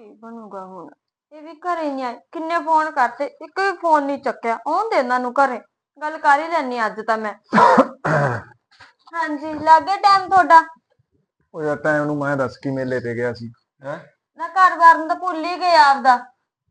ਕੀ ਬਣੂਗਾ ਹੁਣ ਇਹ ਵੀ ਘਰੇ ਨਹੀਂ ਆਏ ਕਿੰਨੇ ਫੋਨ ਕਰਤੇ ਇੱਕ ਵੀ ਫੋਨ ਨਹੀਂ ਚੱਕਿਆ। ਆਉਣ ਦੇ ਇਹਨਾਂ ਨੂੰ ਘਰੇ। ਗੱਲ ਕਰ ਹੀ ਲੈਣੀ ਅੱਜ ਤਾਂ ਮੈਂ। ਹਾਂਜੀ ਲੱਗੇ ਟਾਈਮ ਤੁਹਾਡਾ? ਉਹ ਯਾਰ ਟਾਈਮ ਨੂੰ ਮੈਂ ਦੱਸ ਕੀ ਮੇਲੇ ਤੇ ਗਿਆ ਸੀ। ਹੈ? ਨਾ ਘਰ-ਬਾਰ ਨੂੰ ਤਾਂ ਭੁੱਲ ਹੀ ਗਏ ਆਪਦਾ।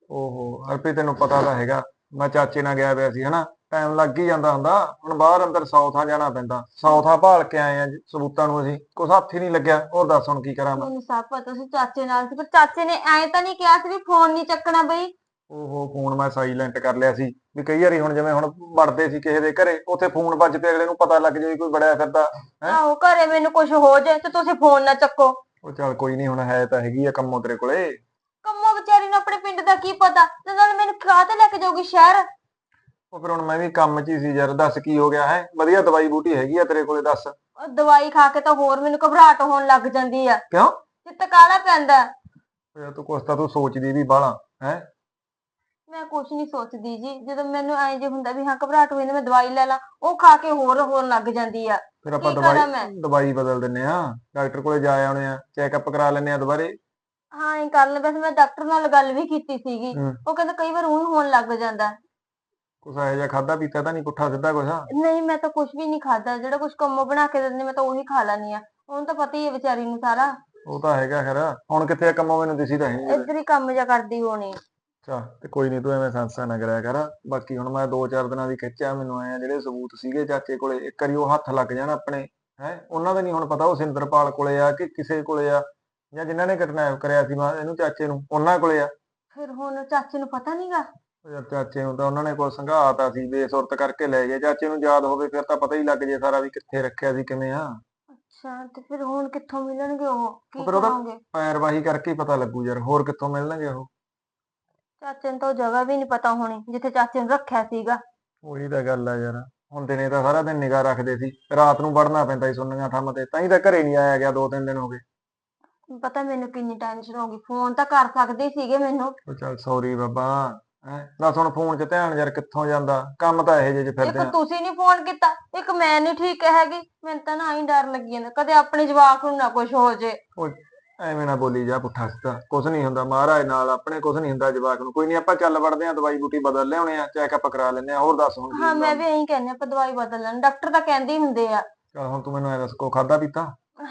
ਓਹੋ ਹਰਪੀ ਤੈਨੂੰ ਪਤਾ ਤਾਂ ਹੈਗਾ। ਮੈਂ ਚਾਚੇ ਨਾਲ ਗਿਆ ਪਿਆ ਸੀ ਹਨਾ? ਟਾਈਮ ਲੱਗ ਹੀ ਜਾਂਦਾ ਹੁੰਦਾ। ਹੁਣ ਬਾਹਰ ਅੰਦਰ ਸੌ ਥਾਂ ਜਾਣਾ ਪੈਂਦਾ। ਸੌ ਥਾਂ ਭਾਲ ਕੇ ਆਏ ਆ ਜੀ, ਸਬੂਤਾਂ ਨੂੰ ਅਸੀਂ। ਕੁਛ ਹੱਥ ਹੀ ਨਹੀਂ ਲੱਗਿਆ। ਹੋਰ ਦੱਸ ਹੁਣ ਕੀ ਕਰਾਂ ਮੈਂ? ਮੈਨੂੰ ਸਭ ਪਤਾ ਸੀ ਚਾਚੇ ਨਾਲ ਸੀ ਪਰ ਚਾਚੇ ਨੇ ਐਂ ਤਾਂ ਨਹੀਂ ਕਿਹਾ ਸੀ ਵੀ ਫੋਨ ਨਹੀਂ ਚੱਕਣਾ ਬਈ। ਓਹੋ ਫੋਨ ਮੈਂ ਸਾਇਲੈਂਟ ਕਰ ਲਿਆ ਸੀ। ਵੀ ਕਈ ਵਾਰੀ ਹੁਣ ਜਿਵੇਂ ਹੁਣ ਵੜਦੇ ਸੀ ਕਿਸੇ ਦੇ ਘਰੇ ਉੱਥੇ ਫੋਨ ਵੱਜਦੇ ਅਗਲੇ ਨੂੰ ਪਤਾ ਲੱਗ ਜਾਏ ਕੋਈ ਬੜਿਆ ਫਿਰਦਾ ਹੈਂ? ਆਹੋ ਘਰੇ ਮੈਨੂੰ ਕੁਝ ਹੋ ਜਾਏ ਤੇ ਤੁਸੀਂ ਫੋਨ ਨਾ ਚੱਕੋ। ਉਹ ਚੱਲ ਕੋਈ ਨਹੀਂ ਹੁਣ ਹੈ ਤਾਂ ਹੈਗੀ ਆ ਕੰਮੋ ਤੇਰੇ ਕੋਲੇ। ਕੰਮੋ ਵਿਚਾਰੀ ਨੂੰ ਆਪਣੇ ਪਿੰਡ ਦਾ ਕੀ ਪਤਾ? ਤੇ ਨਾਲ ਮੈਨੂੰ ਕਾਹ ਤੇ ਲੈ ਕੇ ਜਾਊਗੀ ਸ਼ਹਿਰ। ਉਹ ਫਿਰ ਹੁਣ ਮੈਂ ਵੀ ਕੰਮ 'ਚ ਹੀ ਸੀ ਯਾਰ ਦੱਸ ਕੀ ਹੋ ਗਿਆ ਹੈ? ਵਧੀਆ ਦਵਾਈ ਬੂਟੀ ਹੈਗੀ ਆ ਤੇਰੇ ਕੋਲੇ ਦੱਸ। ਉਹ ਦਵਾਈ ਖਾ ਕੇ ਤਾਂ ਹੋਰ ਮੈਨੂੰ ਘਬਰਾਹਟ ਹੋਣ ਲੱਗ ਜਾਂਦੀ ਆ। ਕਿਉਂ? ਚਿੱਤ ਕਾਲਾ ਪੈਂਦਾ। ਯਾਰ ਤੂੰ ਕੁਛ ਤਾਂ ਤੂੰ ਸੋਚਦੀ ਵੀ ਬਾਹਲਾ ਹੈ? ਮੈਂ ਕੁਝ ਨਹੀਂ ਸੋਚਦੀ ਜੀ। ਜਦੋਂ ਮੈਨੂੰ ਐਂ ਜੇ ਹੁੰਦਾ ਵੀ ਹਾਂ ਘਬਰਾਹਟ ਹੋਈ ਨਾ ਮੈਂ ਦਵਾਈ ਲੈ ਲਾਂ ਉਹ ਖਾ ਕੇ ਹੋਰ ਹੋਣ ਲੱਗ ਜਾਂਦੀ ਆ। ਫਿਰ ਆਪਾਂ ਕੀ ਕਰਾਂ ਦਵਾਈ ਮੈਂ? ਦਵਾਈ ਬਦਲ ਦਿੰਨੇ ਆ ਡਾਕਟਰ ਕੋਲੇ ਜਾ ਆਉਣੇ ਆ ਚੈੱਕਅਪ ਕਰਾ ਲੈਨੇ ਆ ਦੁਬਾਰੇ। ਹਾਂ ਇਹ ਕਰ ਲੈ। ਵੈਸੇ ਮੈਂ ਡਾਕਟਰ ਨਾਲ ਗੱਲ ਵੀ ਕੀਤੀ ਸੀਗੀ। ਉਹ ਕਹਿੰਦਾ ਕਈ ਵਾਰ ਉਹ ਹੋਣ ਲੱਗ ਜਾਂਦਾ। ਕੁਛ ਇਹੋ ਜਿਹਾ ਖਾਦਾ ਪੀਤਾ ਤਾਂ ਨਹੀਂ ਪੁੱਠਾ ਸਿੱਧਾ ਕੁਛ? ਨਹੀਂ ਮੈਂ ਤਾਂ ਕੁਝ ਵੀ ਨਹੀਂ ਖਾਦਾ ਜਿਹੜਾ ਕੁਝ ਕੰਮੋ ਬਣਾ ਕੇ ਦਿੰਦੇ ਮੈਂ ਤਾਂ ਉਹੀ ਖਾ ਲੈਣੀ ਆ ਉਹਨੂੰ ਤਾਂ ਪਤਾ ਹੀ ਹੈ ਵਿਚਾਰੀ ਨੂੰ ਸਾਰਾ। ਉਹ ਤਾਂ ਹੈਗਾ ਖੈਰ। ਹੁਣ ਕਿੱਥੇ ਆ ਕੰਮੋਂ ਮੈਨੂੰ ਦਿਸੀ ਤਾਂ ਹੈ ਨਹੀਂ ਇੱਧਰ ਹੀ ਕੰਮ ਜਾ ਕਰਦੀ ਹੋਣੀ। ਅੱਛਾ ਤੇ ਕੋਈ ਨਹੀਂ ਤੂੰ ਐਵੇਂ ਸੰਸਾ ਨਾ ਕਰਿਆ ਕਰ। ਬਾਕੀ ਹੁਣ ਮੈਂ 2-4 ਦਿਨਾਂ ਦੀ ਖਿੱਚਿਆ ਮੈਨੂੰ ਆਇਆ ਜਿਹੜੇ ਸਬੂਤ ਸੀਗੇ ਚਾਚੇ ਕੋਲੇ ਇੱਕ ਵਾਰੀ ਉਹ ਹੱਥ ਲੱਗ ਜਾਣ ਆਪਣੇ ਹੈ? ਉਹਨਾਂ ਦਾ ਨਹੀਂ ਹੁਣ ਪਤਾ ਉਹ ਸਿੰਦਰਪਾਲ ਕੋਲੇ ਆ ਕਿ ਕਿਸੇ ਕੋਲੇ ਆ ਜਾਂ ਜਿਨ੍ਹਾਂ ਨੇ ਕਿਡਨੈਪ ਕਰਿਆ ਸੀ ਇਹਨੂੰ ਚਾਚੇ ਨੂੰ ਉਹਨਾਂ ਕੋਲੇ ਆ। ਫਿਰ ਹੁਣ ਚਾਚੇ ਨੂੰ ਪਤਾ ਨਹੀਂਗਾ ਯਾਰ ਚਾਚੇ ਨੂੰ ਤਾਂ ਉਹਨਾਂ ਨੇ ਕੋਲ ਸੰਘਾਤਾ ਸੀ ਬੇਸੁਰਤ ਕਰਕੇ ਲੈ ਗਏ। ਚਾਚੇ ਨੂੰ ਯਾਦ ਹੋਵੇ ਫਿਰ ਤਾਂ ਪਤਾ ਹੀ ਲੱਗ ਜੇ ਸਾਰਾ ਵੀ ਕਿੱਥੇ ਰੱਖਿਆ ਸੀ ਕਿਵੇਂ ਆ। ਅੱਛਾ ਤੇ ਫਿਰ ਹੁਣ ਕਿੱਥੋਂ ਮਿਲਣਗੇ ਉਹ? ਕੀ ਫਿਰ ਉਹਦਾ- ਕਰਾਂਗੇ? ਪੈਰਵਾਹੀ ਕਰਕੇ ਹੀ ਪਤਾ ਲੱਗੂ ਯਾਰ ਹੋਰ ਕਿੱਥੋਂ ਮਿਲਣਗੇ ਉਹ? ਚਾਚੇ ਨੂੰ ਤਾਂ ਉਹ ਜਗ੍ਹਾ ਵੀ ਨਹੀਂ ਪਤਾ ਹੋਣੀ ਜਿੱਥੇ ਚਾਚੇ ਨੂੰ ਰੱਖਿਆ ਸੀਗਾ। ਉਹੀ ਤਾਂ ਗੱਲ ਆ ਯਾਰ ਹੁਣ ਦਿਨੇ ਤਾਂ ਸਾਰਾ ਦਿਨ ਨਿਗਾਹ ਰੱਖਦੇ ਸੀ ਰਾਤ ਨੂੰ ਵੜਨਾ ਪੈਂਦਾ ਸੀ ਸੁਣਨੀਆਂ ਥੰਮ ਤੇ ਤਾਂ ਹੀ ਤਾਂ ਘਰੇ ਨਹੀਂ ਆਇਆ ਗਿਆ ਦੋ ਤਿੰਨ ਦਿਨ ਹੋ ਗਏ। ਪਤਾ ਮੈਨੂੰ ਕਿੰਨੀ ਟੈਨਸ਼ਨ ਹੋ ਗਈ ਫੋਨ ਤਾਂ ਕਰ ਸਕਦੇ ਸੀਗੇ ਮੈਨੂੰ। ਉਹ ਚੱਲ ਸੌਰੀ ਬਾਬਾ ਹੈ? ਦੱਸ ਹੁਣ ਫੋਨ 'ਚ ਧਿਆਨ ਯਾਰ ਕਿੱਥੋਂ ਜਾਂਦਾ? ਕੰਮ ਤਾਂ ਇਹੋ ਜਿਹੇ 'ਚ ਫਿਰਦੇ ਇੱਕ ਆ। ਤੁਸੀਂ ਨਹੀਂ ਫੋਨ ਕੀਤਾ। ਇੱਕ ਮੈਂ ਨਹੀਂ ਠੀਕ ਹੈਗੀ। ਮੈਨੂੰ ਤਾਂ ਨਾ ਹੀ ਡਰ ਲੱਗੀ ਜਾਂਦਾ। ਕਦੇ ਆਪਣੇ ਜਵਾਕ ਨੂੰ ਨਾ ਕੁਝ ਹੋ ਜੇ। ਐਵੇਂ ਨਾ ਬੋਲੀ ਜਾ ਪੁੱਠਾ ਸਿੱਧਾ। ਕੁਝ ਨਹੀਂ ਹੁੰਦਾ। ਮਹਾਰਾਜ ਨਾਲ ਆਪਣੇ ਕੁਝ ਨਹੀਂ ਹੁੰਦਾ ਜਵਾਕ ਨੂੰ। ਕੋਈ ਨਹੀਂ ਆਪਾਂ ਚੱਲ ਵੜਦੇ ਆ ਦਵਾਈ ਬੂਟੀ ਬਦਲ ਲਿਆਉਣੇ ਆ ਚੈੱਕਅਪ ਕਰਾ ਲੈਨੇ ਆ ਹੋਰ ਦੱਸ ਹੁਣ ਕੀ ਹਾਂ ਮੈਂ? ਵੀ ਇਹੀ ਕਹਿੰਦੀ ਆਪਾਂ ਦਵਾਈ ਬਦਲ ਲੈਣ ਡਾਕਟਰ ਤਾਂ ਕਹਿੰਦੇ ਹੀ ਹੁੰਦੇ ਆ। ਚੱਲ ਹੁਣ ਤੂੰ ਮੈਨੂੰ ਐ ਦੱਸ ਕੋ ਖਾਦਾ ਪੀਤਾ?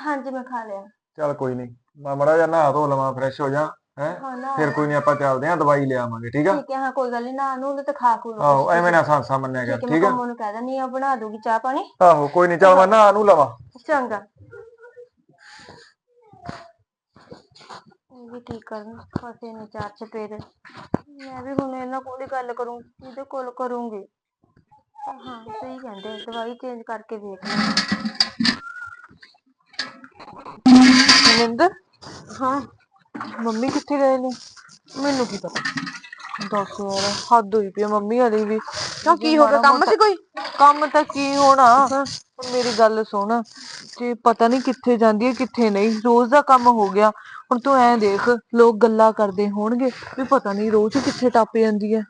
ਹਾਂਜੀ ਮੈਂ ਖਾ ਲਿਆ। ਚੱਲ ਕੋਈ ਨਹੀਂ ਮੈਂ ਮੜਾ ਜਾ ਨਹਾ ਧੋ ਲਵਾਂ ਫਰੈਸ਼ ਹੋ ਜਾ। ਹੈ? ਨਾ। ਫਿਰ ਕੋਈ ਨਹੀਂ ਆਪਾਂ ਚੱਲਦੇ ਆ ਦਵਾਈ ਲਿਆਵਾਂਗੇ ਠੀਕ ਆ? ਠੀਕ ਹੈ ਹਾਂ ਕੋਈ ਗੱਲ ਨਹੀਂ ਨਾ ਨੂੰ ਤੇ ਖਾ ਖੂ ਲਓ ਆਹੋ ਐਵੇਂ ਨਾ ਸਾਂਸਾ ਮੰਨਿਆ ਕਰ ਠੀਕ ਮੈਂ ਆ? ਕੰਮੋਂ ਨੂੰ ਕਹਿ ਦਿੰਦੀ ਆ ਬਣਾ ਦੂਗੀ ਚਾਹ ਪਾਣੀ। ਆਹੋ ਕੋਈ ਨਹੀਂ ਚੱਲ ਮੈਂ ਨਹਾ ਨੂੰ ਲਵਾਂ। ਚੰਗਾ। ਇਹ ਵੀ ਠੀਕ ਕਰਨ ਫਸੇ ਨੇ ਚਾਰ ਚਪੇਰੇ ਮੈਂ ਵੀ ਹੁਣ ਇਹਨਾਂ ਕੋਲ ਹੀ ਗੱਲ ਕਰੂੰ ਇਹਦੇ ਕੋਲ ਕਰੂੰਗੀ। ਹਾਂ ਸਹੀ ਕਹਿੰਦੇ ਦਵਾਈ ਚੇਂਜ ਕਰਕੇ ਵੇਖ ਲੈ। ਮਨਿੰਦਰ ਹਾਂ। ਮੰਮੀ ਕਿੱਥੇ ਗਏ ਨੇ? ਮੈਨੂੰ ਕੀ ਪਤਾ? ਦੱਸ ਯਾਰ ਹੱਦ ਹੋਈ ਪਈ ਆ ਮੰਮੀ ਵਾਲੀ ਵੀ। ਕਿਉਂ ਕੀ ਹੋ ਗਿਆ? ਕੰਮ ਸੀ ਕੋਈ? ਕੰਮ ਤਾਂ ਕੀ ਹੋਣਾ? ਹੁਣ ਮੇਰੀ ਗੱਲ ਸੁਣ। ਜੇ ਪਤਾ ਨਹੀਂ ਕਿੱਥੇ ਜਾਂਦੀ ਹੈ ਕਿੱਥੇ ਨਹੀਂ ਰੋਜ਼ ਦਾ ਕੰਮ ਹੋ ਗਿਆ। ਹੁਣ ਤੂੰ ਐਂ ਦੇਖ ਲੋਕ ਗੱਲਾਂ ਕਰਦੇ ਹੋਣਗੇ ਵੀ ਪਤਾ ਨਹੀਂ ਰੋਜ਼ ਕਿੱਥੇ ਟੱਪ ਜਾਂਦੀ ਹੈ।